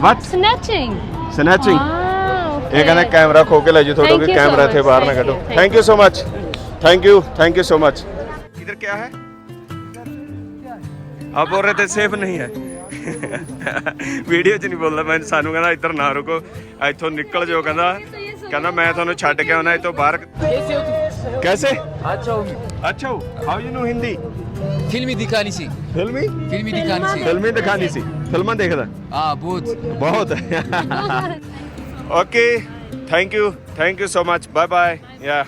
ਵਾਟ snatching snatching ਇਹ ਕਹਿੰਦਾ camera kho ਕੇ ਲੈ ਜੀ ਤੁਹਾਡਾ ਕੋਈ ਕੈਮਰਾ ਇੱਥੇ ਬਾਹਰ ਨਾ ਕੱਢੋ। Thank you so much thank you thank you so much इधर क्या है आप बोल रहे थे सेफ नहीं है ਵੀਡੀਓ 'ਚ ਨਹੀਂ ਬੋਲਦਾ। ਮੈਂ ਸਾਨੂੰ ਕਹਿੰਦਾ ਇੱਧਰ ਨਾ ਰੁਕੋ। ਇੱਥੋਂ ਨਿਕਲ ਜਾਓ ਕਹਿੰਦਾ। ਕਹਿੰਦਾ ਮੈਂ ਤੁਹਾਨੂੰ ਛੱਡ ਕੇ ਆਉਣਾ ਇੱਥੋਂ ਬਾਹਰ ਕੈਸੇ? ਅੱਛਾ ਹੋ ਅੱਛਾ ਹੋ ਹਾਊ ਯੂ ਨੋ ਹਿੰਦੀ? ਫਿਲਮੀ ਦਿਖਾਣੀ ਸੀ। ਫਿਲਮੀ ਫਿਲਮੀ ਦਿਖਾਣੀ ਸੀ। ਫਿਲਮੀ ਦਿਖਾਣੀ ਫਿਲਮਾਂ ਦੇਖਦਾ? ਆ ਬਹੁਤ। ਬਹੁਤ। Okay thank you thank you so much bye bye ਯਾ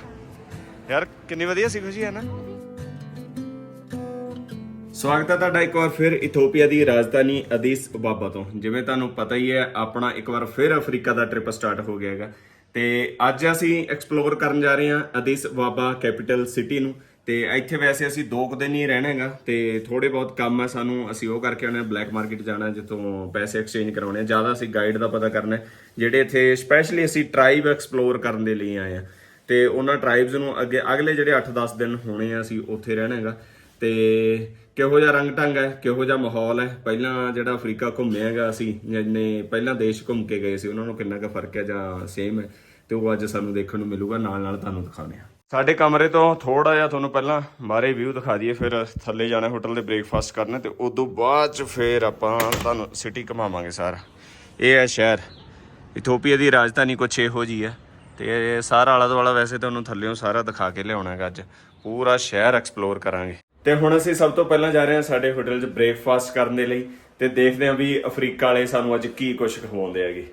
ਯਾਰ ਕਿੰਨੀ ਵਧੀਆ ਸੀ ਖੁਸ਼ੀ ਹੈ ਨਾ ਸਵਾਗਤ ਹੈ ਤੁਹਾਡਾ ਇੱਕ ਵਾਰ ਫਿਰ ਇਥੋਪੀਆ ਦੀ ਰਾਜਧਾਨੀ ਅਦੀਸ ਅਬਾਬਾ ਤੋਂ। ਜਿਵੇਂ ਤੁਹਾਨੂੰ ਪਤਾ ਹੀ ਹੈ ਆਪਣਾ ਇੱਕ ਵਾਰ ਫਿਰ ਅਫਰੀਕਾ ਦਾ ਟ੍ਰਿਪ ਸਟਾਰਟ ਹੋ ਗਿਆ ਹੈਗਾ। ਤੇ ਅੱਜ ਅਸੀਂ ਐਕਸਪਲੋਰ ਕਰਨ ਜਾ ਰਹੇ ਹਾਂ ਅਦੀਸ ਅਬਾਬਾ ਕੈਪੀਟਲ ਸਿਟੀ ਨੂੰ। ਤੇ ਇੱਥੇ ਵੈਸੇ ਅਸੀਂ ਦੋ ਕੁ ਦਿਨ ਹੀ ਰਹਿਣਾ ਹੈਗਾ, ਤੇ ਥੋੜੇ ਬਹੁਤ ਕੰਮ ਹੈ ਸਾਨੂੰ, ਅਸੀਂ ਉਹ ਕਰਕੇ ਆਉਣਾ ਬਲੈਕ ਮਾਰਕੀਟ ਜਾਣਾ, ਜਿੱਥੋਂ ਪੈਸੇ ਐਕਸਚੇਂਜ ਕਰਾਉਣੇ ਆ। ਜ਼ਿਆਦਾ ਅਸੀਂ ਗਾਈਡ ਦਾ ਪਤਾ ਕਰਨਾ ਜਿਹੜੇ ਇੱਥੇ ਸਪੈਸ਼ਲੀ ਅਸੀਂ ਟ੍ਰਾਈਬ ਐਕਸਪਲੋਰ ਕਰਨ ਦੇ ਲਈ ਆਏ ਆ। ਤੇ ਉਹਨਾਂ ਟ੍ਰਾਈਬਸ ਨੂੰ ਅੱਗੇ, ਅਗਲੇ ਜਿਹੜੇ 8-10 ਦਿਨ ਹੋਣੇ ਆ, ਅਸੀਂ ਉੱਥੇ ਰਹਿਣਾ ਹੈਗਾ। ਤੇ ਕਿਹੋ ਜਿਹਾ ਰੰਗ ਢੰਗ ਹੈ, ਕਿਹੋ ਜਿਹਾ ਮਾਹੌਲ ਹੈ? ਪਹਿਲਾਂ ਜਿਹੜਾ ਅਫਰੀਕਾ ਘੁੰਮਿਆ ਹੈਗਾ ਅਸੀਂ ਜਿੰਨੇ ਪਹਿਲਾਂ ਦੇਸ਼ ਘੁੰਮ ਕੇ ਗਏ ਸੀ, ਉਹਨਾਂ ਨੂੰ ਕਿੰਨਾ ਕੁ ਫ਼ਰਕ ਹੈ ਜਾਂ ਸੇਮ ਹੈ? ਤੇ ਉਹ ਅੱਜ ਸਾਨੂੰ ਦੇਖਣ ਨੂੰ ਮਿਲੂਗਾ ਨਾਲ ਨਾਲ ਤੁਹਾਨੂੰ ਦਿਖਾਉਂਦੇ ਆ ਸਾਡੇ ਕਮਰੇ ਤੋਂ ਥੋੜਾ ਜਿਹਾ ਤੁਹਾਨੂੰ ਪਹਿਲਾਂ ਬਾਹਰੇ ਵਿਊ ਦਿਖਾ ਦਈਏ, ਫਿਰ ਥੱਲੇ ਜਾਣਾ ਹੋਟਲ ਦੇ ਬ੍ਰੇਕਫਾਸਟ ਕਰਨਾ ਤੇ ਉਦੋਂ ਬਾਅਦ ਚ ਫਿਰ ਆਪਾਂ ਤੁਹਾਨੂੰ ਸਿਟੀ ਘੁਮਾਵਾਂਗੇ ਸਾਰਾ। ਇਹ ਹੈ ਸ਼ਹਿਰ। ਇਥੋਪੀਆ ਦੀ ਰਾਜਧਾਨੀ ਕੁਛ ਇਹੋ ਜੀ ਹੈ ਤੇ ਸਾਰਾ ਆਲਾ ਦੁਆਲਾ ਵੈਸੇ ਤੁਹਾਨੂੰ ਥੱਲੇੋਂ ਸਾਰਾ ਦਿਖਾ ਕੇ ਲਿਆਉਣਾ ਹੈਗਾ ਅੱਜ। ਪੂਰਾ ਸ਼ਹਿਰ ਐਕਸਪਲੋਰ ਕਰਾਂਗੇ। ਤੇ ਹੁਣ ਅਸੀਂ ਸਭ ਤੋਂ ਪਹਿਲਾਂ ਜਾ ਰਹੇ ਹਾਂ ਸਾਡੇ ਹੋਟਲ 'ਚ ਬ੍ਰੇਕਫਾਸਟ ਕਰਨ ਦੇ ਲਈ ਤੇ ਦੇਖਦੇ ਹਾਂ ਵੀ ਅਫਰੀਕਾ ਵਾਲੇ ਸਾਨੂੰ ਅੱਜ ਕੀ ਕੁਝ ਖਵਾਉਂਦੇ ਹੈਗੇ।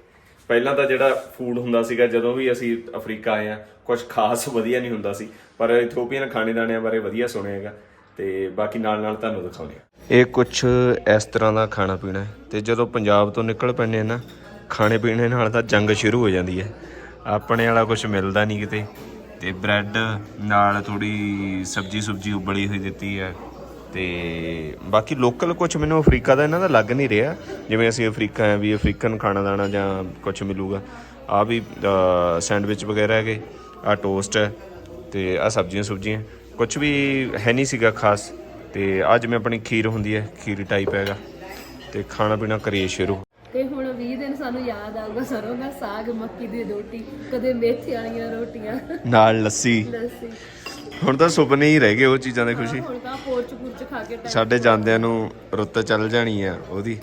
ਪਹਿਲਾਂ ਤਾਂ ਜਿਹੜਾ ਫੂਡ ਹੁੰਦਾ ਸੀਗਾ, ਜਦੋਂ ਵੀ ਅਸੀਂ ਅਫਰੀਕਾ ਆਏ ਆ ਕੁਝ ਖਾਸ ਵਧੀਆ ਨਹੀਂ ਹੁੰਦਾ ਸੀ, ਪਰ ਇਥੋਪੀਅਨ ਖਾਣੇ ਦਾਣਿਆਂ ਬਾਰੇ ਵਧੀਆ ਸੁਣਿਆ ਹੈਗਾ, ਤੇ ਬਾਕੀ ਨਾਲ ਨਾਲ ਤੁਹਾਨੂੰ ਦਿਖਾਉਂਦੇ ਆ ਇਹ ਕੁਝ ਇਸ ਤਰ੍ਹਾਂ ਦਾ ਖਾਣਾ ਪੀਣਾ ਹੈ, ਤੇ ਜਦੋਂ ਪੰਜਾਬ ਤੋਂ ਨਿਕਲ ਪੈਂਦੇ ਆ ਨਾ, ਖਾਣੇ ਪੀਣੇ ਨਾਲ ਤਾਂ ਜੰਗ ਸ਼ੁਰੂ ਹੋ ਜਾਂਦੀ ਹੈ। ਆਪਣੇ ਵਾਲਾ ਕੁਝ ਮਿਲਦਾ ਨਹੀਂ ਕਿਤੇ, ਤੇ ਬ੍ਰੈਡ ਨਾਲ ਥੋੜੀ ਸਬਜੀ ਸੁਬਜੀ ਉਬਲੀ ਹੋਈ ਦਿੱਤੀ ਹੈ ਤੇ ਬਾਕੀ ਲੋਕਲ ਕੁਝ ਮੈਨੂੰ ਅਫਰੀਕਾ ਦਾ ਇਹਨਾਂ ਦਾ ਲੱਗ ਨਹੀਂ ਰਿਹਾ। ਜਿਵੇਂ ਅਸੀਂ ਅਫਰੀਕਾ ਆ ਵੀ ਅਫਰੀਕਨ ਖਾਣਾ ਦਾਣਾ ਜਾਂ ਕੁਝ ਮਿਲੂਗਾ। ਆ ਵੀ ਸੈਂਡਵਿਚ ਵਗੈਰਾ ਹੈਗੇ ਆ ਟੋਸਟ ਹੈ ਤੇ ਆ ਸਬਜ਼ੀਆਂ ਸੁਬਜ਼ੀਆਂ। ਕੁਝ ਵੀ ਹੈ ਨਹੀਂ ਸੀਗਾ ਖਾਸ ਤੇ ਅੱਜ ਮੈਂ ਆਪਣੀ ਖੀਰ ਹੁੰਦੀ ਹੈ ਖੀਰ ਟਾਈਪ ਹੈਗਾ ਤੇ ਖਾਣਾ ਪੀਣਾ ਕਰੀਏ ਸ਼ੁਰੂ। ਤੇ ਹੁਣ 20 ਦਿਨ ਸਾਨੂੰ ਯਾਦ ਆਊਗਾ ਸਰੋਂ ਦਾ ਸਾਗ ਮੱਕੀ ਦੀ ਰੋਟੀ ਕਦੇ ਮੇਥੇ ਵਾਲੀਆਂ ਰੋਟੀਆਂ। ਨਾਲ ਲੱਸੀ। ਲੱਸੀ। ਹੁਣ ਤਾਂ ਸੁਪਨੇ ਹੀ ਰਹਿ ਗਏ ਉਹ ਚੀਜ਼ਾਂ ਦੇ ਖੁਸ਼ੀ। ਹੁਣ ਤਾਂ ਪੋਰਚ ਪੁਰਚ ਖਾ ਕੇ ਟਾਈਮ ਸਾਡੇ ਜਾਂਦਿਆਂ ਨੂੰ ਰੁੱਤ ਚੱਲ ਜਾਣੀ ਆ ਉਹਦੀ।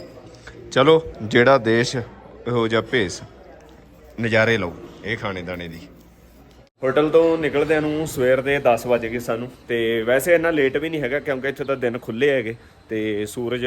ਚਲੋ ਜਿਹੜਾ ਦੇਸ਼ ਇਹੋ ਜਿਹਾ ਭੇਸ ਨਜ਼ਾਰੇ ਲਓ ਇਹ ਖਾਣੇ ਦਾਣੇ ਦੀ। ਹੋਟਲ ਤੋਂ ਨਿਕਲਦਿਆਂ ਨੂੰ ਸਵੇਰ ਦੇ 10 ਵਜੇ ਗਏ ਸਾਨੂੰ ਤੇ ਵੈਸੇ ਇੰਨਾ ਲੇਟ ਵੀ ਨਹੀਂ ਹੈਗਾ ਕਿਉਂਕਿ ਇੱਥੇ ਤਾਂ ਦਿਨ ਖੁੱਲੇ ਹੈਗੇ ਤੇ ਸੂਰਜ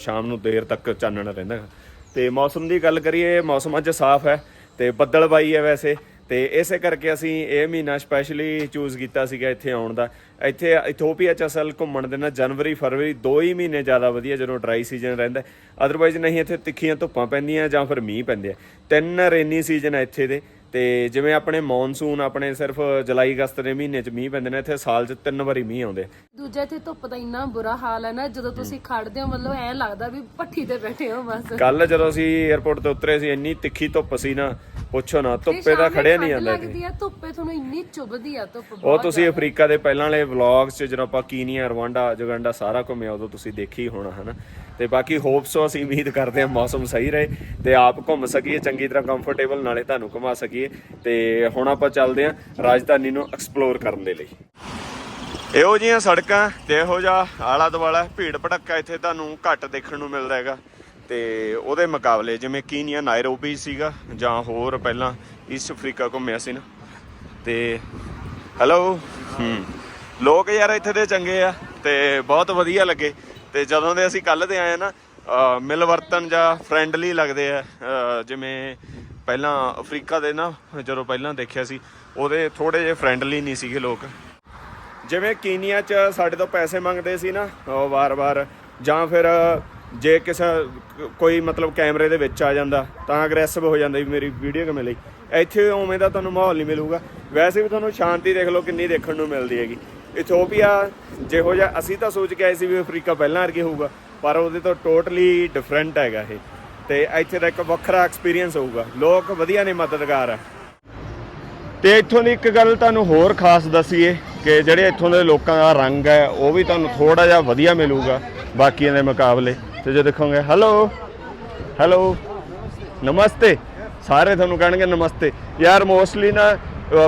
ਸ਼ਾਮ ਨੂੰ ਦੇਰ ਤੱਕ ਚਾਨਣ ਰਹਿੰਦਾ ਹੈਗਾ। ਤੇ ਮੌਸਮ ਦੀ ਗੱਲ ਕਰੀਏ ਮੌਸਮ ਅੱਜ ਸਾਫ਼ ਹੈ ਤੇ ਬੱਦਲਬਾਈ ਹੈ ਵੈਸੇ। ਤੇ ਇਸੇ ਕਰਕੇ ਅਸੀਂ ਇਹ ਮਹੀਨਾ ਸਪੈਸ਼ਲੀ ਚੂਜ਼ ਕੀਤਾ ਸੀਗਾ ਇੱਥੇ ਆਉਣ ਦਾ। ਇੱਥੇ ਇਥੋਪੀਆ ਚ ਅਸਲ ਘੁੰਮਣ ਦੇ ਨਾਲ ਜਨਵਰੀ, ਫਰਵਰੀ ਦੋ ਹੀ ਮਹੀਨੇ ਜ਼ਿਆਦਾ ਵਧੀਆ ਜਦੋਂ ਡਰਾਈ ਸੀਜ਼ਨ ਰਹਿੰਦਾ ਅਦਰਵਾਈਜ਼ ਨਹੀਂ ਇੱਥੇ ਤਿੱਖੀਆਂ ਧੁੱਪਾਂ ਪੈਂਦੀਆਂ ਜਾਂ ਫਿਰ ਮੀਂਹ ਪੈਂਦੇ ਆ। ਤਿੰਨ ਰੇਨੀ ਸੀਜ਼ਨ ਹੈ ਇੱਥੇ ਦੇ। ਤੇ ਜਿਵੇਂ ਆਪਣੇ ਮੌਨਸੂਨ ਆਪਣੇ ਸਿਰਫ ਜੁਲਾਈ ਅਗਸਤ ਦੇ ਮਹੀਨੇ ਚ ਮੀਂਹ ਪੈਂਦੇ ਨੇ ਇੱਥੇ ਸਾਲ ਚ ਤਿੰਨ ਵਾਰੀ ਮੀਂਹ ਆਉਂਦੇ। ਦੂਜਾ ਇੱਥੇ ਧੁੱਪ ਦਾ ਇੰਨਾ ਬੁਰਾ ਹਾਲ ਹੈ ਨਾ ਜਦੋਂ ਤੁਸੀਂ ਖੜਦੇ ਹੋ ਮਤਲਬ ਐਂ ਲੱਗਦਾ ਵੀ ਭੱਠੀ ਤੇ ਬੈਠੇ ਹੋ ਬਸ। ਕੱਲ ਜਦੋਂ ਅਸੀਂ 에어ਪੋਰਟ ਤੇ ਉਤਰੇ ਸੀ ਇੰਨੀ ਤਿੱਖੀ ਧੁੱਪ ਸੀ ਨਾ ਪੁੱਛੋ ਨਾ ਧੁੱਪੇ ਦਾ ਖੜਿਆ ਨਹੀਂ ਜਾਂਦਾ ਲੱਗਦੀ ਆ ਧੁੱਪੇ ਤੁਹਾਨੂੰ ਇੰਨੀ ਚੁੱਭਦੀ ਆ ਧੁੱਪ ਉਹ ਤੁਸੀਂ ਅਫਰੀਕਾ ਦੇ ਪਹਿਲਾਂ ਵਾਲੇ ਵਲੌਗਸ 'ਚ ਜਦੋਂ ਆਪਾਂ ਕੀਨੀਆ ਰਵਾਂਡਾ ਜੁਗੰਡਾ ਸਾਰਾ ਘੁੰਮਿਆ ਉਦੋਂ ਤੁਸੀਂ ਦੇਖੀ ਹੋਣਾ ਹਨਾ? ਤੇ ਬਾਕੀ ਹੋਪਸ ਅਸੀਂ ਉਮੀਦ ਕਰਦੇ ਹਾਂ ਮੌਸਮ ਸਹੀ ਰਹੇ ਤੇ ਆਪ ਘੁੰਮ ਸਕੀਏ, ਚੰਗੀ ਤਰ੍ਹਾਂ ਕੰਫਰਟੇਬਲ ਨਾਲੇ ਤੁਹਾਨੂੰ ਘੁਮਾ ਸਕੀਏ ਤੇ ਹੁਣ ਆਪਾਂ ਚੱਲਦੇ ਹਾਂ ਰਾਜਧਾਨੀ ਨੂੰ ਐਕਸਪਲੋਰ ਕਰਨ ਦੇ ਲਈ। ਇਹੋ ਜਿਹੀਆਂ ਸੜਕਾਂ ਤੇ ਇਹੋ ਜਿਹਾ ਆਲਾ ਦੁਆਲਾ ਭੀੜ ਭੜੱਕਾ ਇੱਥੇ ਤੁਹਾਨੂੰ ਘੱਟ ਦੇਖਣ ਨੂੰ ਮਿਲਦਾ ਹੈਗਾ ਤੇ ਉਹਦੇ ਮੁਕਾਬਲੇ ਜਿਵੇਂ ਕੀਨੀਆ ਨਾਇਰੋਬੀ ਸੀਗਾ ਜਾਂ ਹੋਰ ਪਹਿਲਾਂ ਈਸਟ ਅਫਰੀਕਾ ਘੁੰਮਿਆ ਸੀ ਨਾ। ਤੇ ਹੈਲੋ ਲੋਕ ਯਾਰ ਇੱਥੇ ਦੇ ਚੰਗੇ ਆ ਤੇ ਬਹੁਤ ਵਧੀਆ ਲੱਗੇ। ਤੇ ਜਦੋਂ ਦੇ ਅਸੀਂ ਕੱਲ ਦੇ ਆਏ ਆ ਨਾ ਮਿਲਵਰਤਨ ਜਾਂ ਫ੍ਰੈਂਡਲੀ ਲੱਗਦੇ ਆ ਜਿਵੇਂ ਪਹਿਲਾਂ ਅਫਰੀਕਾ ਦੇ ਨਾ, ਜਦੋਂ ਪਹਿਲਾਂ ਦੇਖਿਆ ਸੀ, ਉਹਦੇ ਥੋੜੇ ਜਿਹੇ ਫ੍ਰੈਂਡਲੀ ਨਹੀਂ ਸੀਗੇ ਲੋਕ। ਜਿਵੇਂ ਕੀਨੀਆ ਚ ਸਾਡੇ ਤੋਂ ਪੈਸੇ ਮੰਗਦੇ ਸੀ ਨਾ, ਉਹ ਵਾਰ-ਵਾਰ, ਜਾਂ ਫਿਰ ਜੇ ਕਿਸੇ, ਕੋਈ ਮਤਲਬ ਕੈਮਰੇ ਦੇ ਵਿੱਚ ਆ ਜਾਂਦਾ, ਤਾਂ ਅਗਰੈਸਿਵ ਹੋ ਜਾਂਦਾ ਵੀ ਮੇਰੀ ਵੀਡੀਓ ਕਿਵੇਂ ਲਈ। ਇੱਥੇ ਉਵੇਂ ਦਾ ਤੁਹਾਨੂੰ ਮਾਹੌਲ ਨਹੀਂ ਮਿਲੂਗਾ। ਵੈਸੇ ਵੀ ਤੁਹਾਨੂੰ ਸ਼ਾਂਤੀ ਦੇਖ ਲਓ, ਕਿੰਨੀ ਦੇਖਣ ਨੂੰ ਮਿਲਦੀ ਹੈਗੀ। ਇਥੋਪੀਆ ਜਿਹੋ ਜਿਹਾ ਅਸੀਂ ਤਾਂ ਸੋਚ ਕੇ ਆਏ ਸੀ ਵੀ ਅਫਰੀਕਾ ਪਹਿਲਾਂ ਵਰਗੇ ਹੋਊਗਾ, ਪਰ ਉਹਦੇ ਤੋਂ ਟੋਟਲੀ ਡਿਫਰੈਂਟ ਹੈਗਾ ਇਹ। ਤੇ ਇੱਥੇ ਦਾ ਇੱਕ ਵੱਖਰਾ ਐਕਸਪੀਰੀਅੰਸ ਹੋਊਗਾ। ਲੋਕ ਵਧੀਆ ਨੇ, ਮਦਦਗਾਰ ਆ। ਤੇ ਇੱਥੋਂ ਦੀ ਇੱਕ ਗੱਲ ਤੁਹਾਨੂੰ ਹੋਰ ਖਾਸ ਦਸੀਏ ਕਿ ਜਿਹੜੇ ਇੱਥੋਂ ਦੇ ਲੋਕਾਂ ਦਾ ਰੰਗ ਹੈ, ਉਹ ਵੀ ਤੁਹਾਨੂੰ ਥੋੜਾ ਜਿਹਾ ਵਧੀਆ ਮਿਲੂਗਾ ਬਾਕੀਆਂ ਦੇ ਮੁਕਾਬਲੇ। ਤੇ ਜੇ ਦੇਖੋਗੇ ਹੈਲੋ ਹੈਲੋ ਨਮਸਤੇ। ਸਾਰੇ ਤੁਹਾਨੂੰ ਕਹਿਣਗੇ ਨਮਸਤੇ। ਯਾਰ ਮੋਸਟਲੀ ਨਾ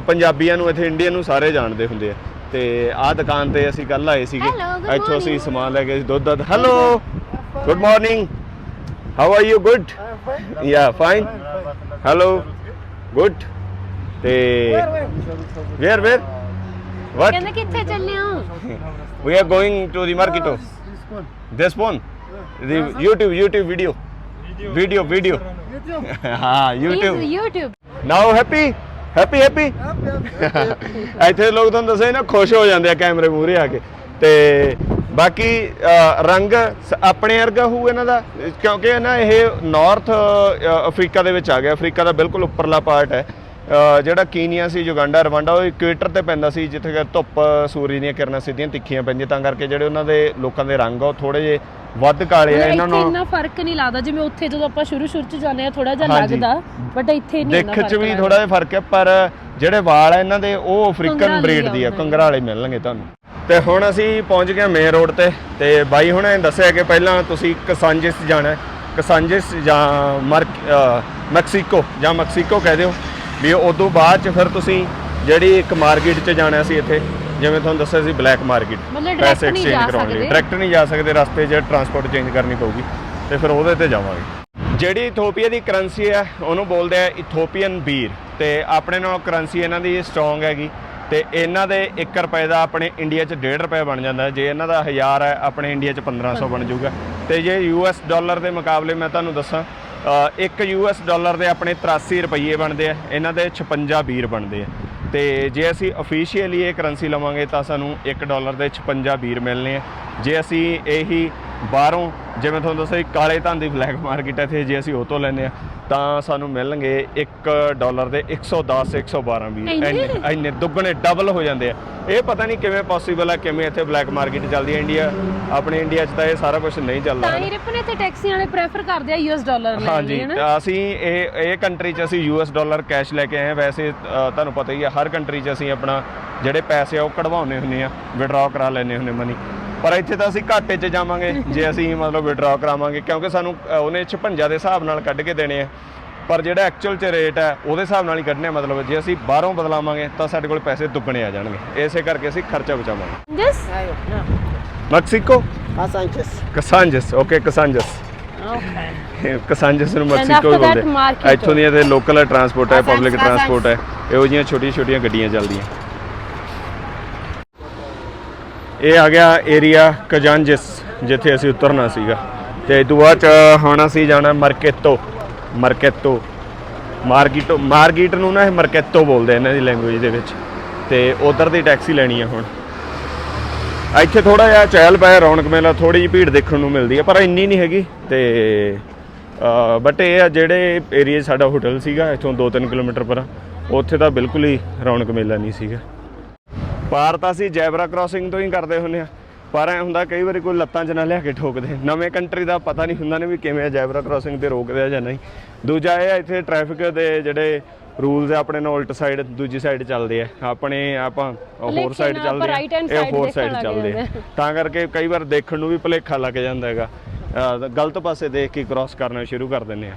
ਪੰਜਾਬੀਆਂ ਨੂੰ, ਇੱਥੇ ਇੰਡੀਅਨ ਨੂੰ ਸਾਰੇ ਜਾਣਦੇ ਹੁੰਦੇ ਆ। ਤੇ ਆਹ ਦੁਕਾਨ ਤੇ ਅਸੀਂ ਕੱਲ ਆਏ ਸੀਗੇ good ਇੱਥੋਂ ਅਸੀਂ morning. ਸਮਾਨ ਲੈ ਕੇ ਦੁੱਧ ਦੱਧ hello good morning how are you good yeah fine hello good ਤੇ ਵੇਅਰ ਵੇਅਰ ਵਾਟ ਕਹਿੰਦੇ ਕਿੱਥੇ ਚੱਲੇ ਹੋ are going to the market. This one. The YouTube, YouTube video. Video, video. हाँ, YouTube. YouTube Now happy? Happy, happy? ਇੱਥੇ ਲੋਕ ਤੁਹਾਨੂੰ ਦੱਸਿਆ ਨਾ ਖੁਸ਼ ਹੋ ਜਾਂਦੇ ਆ ਕੈਮਰੇ ਮੂਹਰੇ ਆ ਕੇ। ਤੇ ਬਾਕੀ ਅ, ਰੰਗ ਸ- ਆਪਣੇ ਵਰਗਾ ਹੋਊ ਇਹਨਾਂ ਦਾ ਕਿਉਂਕਿ ਨਾ ਇਹ ਨਾਰਥ ਅਫਰੀਕਾ ਦੇ ਵਿੱਚ ਆ ਗਿਆ। ਅਫਰੀਕਾ ਦਾ ਬਿਲਕੁਲ ਉੱਪਰਲਾ ਪਾਰਟ ਹੈ। ਜਿਹੜਾ ਕੀਨੀਆ ਸੀ ਯੁਗੰਡਾ ਰਵਾਂਡਾ ਉਹ ਇਕੁਏਟਰ ਤੇ ਪੈਂਦਾ ਸੀ ਜਿੱਥੇ ਕਿ ਧੁੱਪ ਸੂਰਜ ਦੀਆਂ ਕਿਰਨਾਂ ਸਿੱਧੀਆਂ ਤਿੱਖੀਆਂ ਪੈਂਦੀਆਂ ਤਾਂ ਕਰਕੇ ਜਿਹੜੇ ਉਹਨਾਂ ਦੇ ਲੋਕਾਂ ਦੇ ਰੰਗ ਆ ਉਹ ਥੋੜੇ ਜਿਹੇ ਵੱਧ ਕਾਲੇ ਆ ਇਹਨਾਂ ਨੂੰ ਇੰਨਾ ਫ਼ਰਕ ਨਹੀਂ ਲੱਗਦਾ ਜਿਵੇਂ ਉੱਥੇ ਜਦੋਂ ਆਪਾਂ ਸ਼ੁਰੂ ਸ਼ੁਰੂ ਚ ਜਾਂਦੇ ਆ ਥੋੜਾ ਜਿਹਾ। ਲੱਗਦਾ ਬਟ ਇੱਥੇ ਨਹੀਂ ਇੰਨਾ ਦਿੱਖ ਚ ਵੀ। ਥੋੜਾ ਜਿਹਾ ਫ਼ਰਕ ਹੈ ਪਰ ਜਿਹੜੇ ਵਾਲ ਆ ਇਹਨਾਂ ਦੇ ਉਹ ਅਫਰੀਕਨ ਬਰੀਡ ਦੀ ਆ ਆਉਂਦੇ। ਕੰਗਰਾਲੇ ਮਿਲਣਗੇ ਤੁਹਾਨੂੰ ਤੇ ਹੁਣ ਅਸੀਂ ਪਹੁੰਚ ਗਏ ਮੇਨ ਰੋਡ ਤੇ ਤੇ ਬਾਈ ਹੁਣੇ ਦੱਸਿਆ ਕਿ ਪਹਿਲਾਂ ਤੁਸੀਂ ਕਸਾਂਜਿਸ ਜਾਣਾ ਹੈ ਕਸਾਂਜਿਸ ਜਾਂ ਮੈਕਸੀਕੋ ਜਾਂ ਮੈਕਸੀਕੋ ਕਹਿ ਦਿਓ ਵੀ ਉਦੋਂ ਬਾਅਦ ਚ ਫਿਰ ਤੁਸੀਂ ਜਿਹੜੀ ਇੱਕ ਮਾਰਕੀਟ ਚ ਜਾਣਾ ਸੀ ਇੱਥੇ ਜਿਵੇਂ ਤੁਹਾਨੂੰ ਦੱਸਿਆ ਸੀ ਬਲੈਕ ਮਾਰਕੀਟ ਮਤਲਬ direct ਨਹੀਂ ਜਾ ਕਰਾਉਣ ਲਈ। ਡਾਇਰੈਕਟ ਨਹੀਂ ਜਾ ਸਕਦੇ ਰਸਤੇ 'ਚ ਟਰਾਂਸਪੋਰਟ ਚੇਂਜ ਕਰਨੀ ਪਊਗੀ ਤੇ ਫਿਰ ਉਹਦੇ ਤੇ ਜਾਵਾਂਗੇ। ਜਿਹੜੀ ਇਥੋਪੀਆ ਦੀ ਕਰੰਸੀ ਹੈ ਉਹਨੂੰ ਬੋਲਦੇ ਆ ਇਥੋਪੀਅਨ ਬੀਰ ਤੇ ਆਪਣੇ ਨਾਲ ਕਰੰਸੀ ਇਹਨਾਂ ਦੀ ਸਟਰੋਂਗ ਹੈਗੀ ਤੇ ਇਹਨਾਂ ਦੇ 1 ਰੁਪਏ ਦਾ ਆਪਣੇ ਇੰਡੀਆ 'ਚ 1.5 ਰੁਪਏ ਬਣ ਜਾਂਦਾ ਜੇ ਇਹਨਾਂ ਦਾ 1000 ਹੈ ਆਪਣੇ ਇੰਡੀਆ 'ਚ 1500 ਬਣ ਜਾਊਗਾ। ਤੇ ਜੇ ਯੂਐਸ ਡਾਲਰ ਦੇ ਮੁਕਾਬਲੇ ਮੈਂ ਤੁਹਾਨੂੰ ਦੱਸਾਂ ਇੱਕ ਯੂਐਸ ਡਾਲਰ ਦੇ ਆਪਣੇ 83 ਰੁਪਏ ਬਣਦੇ ਆ, ਇਹਨਾਂ ਦੇ 56 ਬੀਰ ਬਣਦੇ ਆ। ਤੇ ਜੇ ਅਸੀਂ ਅਫੀਸ਼ੀਅਲੀ ਇਹ ਕਰੰਸੀ ਲਵਾਂਗੇ ਤਾਂ ਸਾਨੂੰ 1 ਡਾਲਰ ਦੇ 56 ਬੀਰ ਮਿਲਨੇ ਆ। ਜੇ ਅਸੀਂ ਇਹੀ ਬਾਹਰੋਂ ਜਿਵੇਂ ਤੁਹਾਨੂੰ ਦੱਸਿਆ ਕਾਲੇ ਧਨ ਦੀ ਬਲੈਕ ਮਾਰਕੀਟ ਇੱਥੇ ਜੇ ਅਸੀਂ ਉਹ ਤੋਂ ਲੈਨੇ ਆ ਤਾਂ ਸਾਨੂੰ ਮਿਲਣਗੇ 1 ਡਾਲਰ ਦੇ 110 112 ਬੀਰ ਇੰਨੇ? ਇੰਨੇ ਦੁੱਗਣੇ ਡਬਲ ਹੋ ਜਾਂਦੇ ਆ। ਇਹ ਪਤਾ ਨਹੀਂ ਕਿਵੇਂ ਪੋਸੀਬਲ ਹੈ ਕਿਵੇਂ ਇੱਥੇ ਬਲੈਕ ਮਾਰਕੀਟ ਚੱਲਦੀ ਹੈ ਇੰਡੀਆ ਆਪਣੇ ਇੰਡੀਆ 'ਚ ਤਾਂ ਇਹ ਸਾਰਾ ਕੁਝ ਨਹੀਂ ਚੱਲਦਾ। ਤਾਂ ਹੀ ਰਿਪਨ ਇੱਥੇ ਟੈਕਸੀ ਵਾਲੇ ਪ੍ਰੈਫਰ ਕਰਦੇ ਆ ਯੂਐਸ ਡਾਲਰ ਲੈਣ ਹਾਂਜੀ ਲਈ ਹੈ ਤਾਂ ਅਸੀਂ ਇਹ ਇਹ ਕੰਟਰੀ 'ਚ ਅਸੀਂ ਯੂਐਸ ਡਾਲਰ ਕੈਸ਼ ਲੈ ਕੇ ਆਏ ਹਾਂ ਵੈਸੇ ਤੁਹਾਨੂੰ ਪਤਾ ਹੀ ਹੈ ਹਰ ਕੰਟਰੀ 'ਚ ਅਸੀਂ ਆਪਣਾ ਜਿਹੜੇ ਪੈਸੇ ਆ ਉਹ ਕਢਵਾਉਣੇ ਹੁੰਦੇ ਆ ਵਿਡਰਾਅ ਕਰਾ ਲੈਣੇ ਹੁੰਦੇ ਮਨੀ ਪਰ ਇੱਥੇ ਤਾਂ ਅਸੀਂ ਘਾਟੇ 'ਚ ਜਾਵਾਂਗੇ ਜੇ ਅਸੀਂ ਮਤਲਬ ਵਿਡਰਾਅ ਕਰਾਵਾਂਗੇ ਕਿਉਂਕਿ ਸਾਨੂੰ ਅ, ਉਹਨੇ 56 ਦੇ ਹਿਸਾਬ ਨਾਲ ਕੱਢ ਕੇ ਦੇਣੇ ਆ। ਪਰ ਜਿਹੜਾ ਐਕਚੁਅਲ 'ਚ ਰੇਟ ਹੈ ਉਹਦੇ ਹਿਸਾਬ ਨਾਲ ਹੀ ਕੱਢਣੇ ਆ ਮਤਲਬ ਜੇ ਅਸੀਂ ਬਾਹਰੋਂ ਬਦਲਾਵਾਂਗੇ ਤਾਂ ਸਾਡੇ ਕੋਲ ਪੈਸੇ ਦੁੱਗਣੇ ਆ ਜਾਣਗੇ। ਇਸੇ ਕਰਕੇ ਅਸੀਂ ਖਰਚਾ ਬਚਾਵਾਂਗੇ। ਜਸ ਮੈਕਸੀਕੋ Ah, Sanchez. ਕਸਾਂਜਸ ਓਕੇ ਕਸਾਂਜਸ ਓਕੇ ਕਸਾਂਜਸ ਨੂੰ ਮੈਕਸੀਕੋ after that, ਬੋਲਦੇ. ਇੱਥੋਂ ਦੀਆਂ ਤੇ ਲੋਕਲ ਟਰਾਂਸਪੋਰਟ ਹੈ ਪਬਲਿਕ. ਟਰਾਂਸਪੋਰਟ ਹੈ ਇਹੋ ਜਿਹੀਆਂ ਛੋਟੀਆਂ ਛੋਟੀਆਂ ਗੱਡੀਆਂ ਚੱਲਦੀਆਂ। ਇਹ ਆ ਗਿਆ ਏਰੀਆ ਕਜਾਂਜਿਸ ਜਿੱਥੇ ਅਸੀਂ ਉਤਰਨਾ ਸੀਗਾ। ਤੇ ਇਹ ਤੋਂ ਬਾਅਦ ਚ ਹੁਣ ਅਸੀਂ ਜਾਣਾ ਮਰਕੇਤੋ ਮਰਕੇਤੋ ਮਾਰਕੀਟੋ ਮਾਰਕੀਟ ਨੂੰ ਨਾ ਇਹ ਮਰਕੇਤੋ ਬੋਲਦੇ ਇਹਨਾਂ ਦੀ ਲੈਂਗੁਏਜ ਦੇ ਵਿੱਚ। ਤੇ ਉਧਰ ਦੀ ਟੈਕਸੀ ਲੈਣੀ ਆ ਹੁਣ। ਇੱਥੇ ਥੋੜਾ ਜਿਹਾ ਚਹਿਲ ਪਹਿਲ, ਰੌਣਕ ਮੇਲਾ ਥੋੜੀ ਜਿਹੀ ਭੀੜ ਦੇਖਣ ਨੂੰ ਮਿਲਦੀ ਹੈ ਪਰ ਇੰਨੀ ਨਹੀਂ ਹੈਗੀ। ਤੇ ਬਟ ਇਹ ਆ ਜਿਹੜੇ ਏਰੀਆ ਸਾਡਾ ਹੋਟਲ ਸੀਗਾ, ਇੱਥੋਂ 2-3 ਕਿਲੋਮੀਟਰ ਪਰ, ਉੱਥੇ ਤਾਂ ਬਿਲਕੁਲ ਹੀ ਰੌਣਕ ਮੇਲਾ ਨਹੀਂ ਸੀਗਾ। ਪਾਰ ਤਾਂ ਅਸੀਂ ਜੈਬਰਾ ਕ੍ਰਾਸਿੰਗ ਤੋਂ ਹੀ ਕਰਦੇ ਹੁੰਦੇ ਆ ਪਰ ਐ ਹੁੰਦਾ ਕਈ ਵਾਰੀ ਕੋਈ ਲੱਤਾਂ 'ਚ ਨਾ ਲਿਆ ਕੇ ਠੋਕਦੇ। ਨਵੇਂ ਕੰਟਰੀ ਦਾ ਪਤਾ ਨਹੀਂ ਹੁੰਦਾ ਨੇ ਵੀ ਕਿਵੇਂ ਆ ਜੈਬਰਾ ਕ੍ਰਾਸਿੰਗ ਤੇ ਰੋਕਦੇ ਆ ਜਾਂ ਨਹੀਂ। ਦੂਜਾ ਇਹ ਆ ਇੱਥੇ ਟ੍ਰੈਫਿਕ ਦੇ ਜਿਹੜੇ ਰੂਲਸ ਆ ਆਪਣੇ ਨਾਲ ਉਲਟ ਸਾਈਡ ਦੂਜੀ ਸਾਈਡ ਚੱਲਦੇ ਆ। ਆਪਣੇ ਆਪਾਂ ਹੋਰ ਸਾਈਡ ਚੱਲਦੇ ਆ ਇਹ ਹੋਰ ਸਾਈਡ ਚੱਲਦੇ ਆ। ਤਾਂ ਕਰਕੇ ਕਈ ਵਾਰ ਦੇਖਣ ਨੂੰ ਵੀ ਭੁਲੇਖਾ ਲੱਗ ਜਾਂਦਾ ਹੈਗਾ। ਗਲਤ ਪਾਸੇ ਦੇਖ ਕੇ ਕ੍ਰਾਸ ਕਰਨਾ ਸ਼ੁਰੂ ਕਰ ਦਿੰਦੇ ਆ।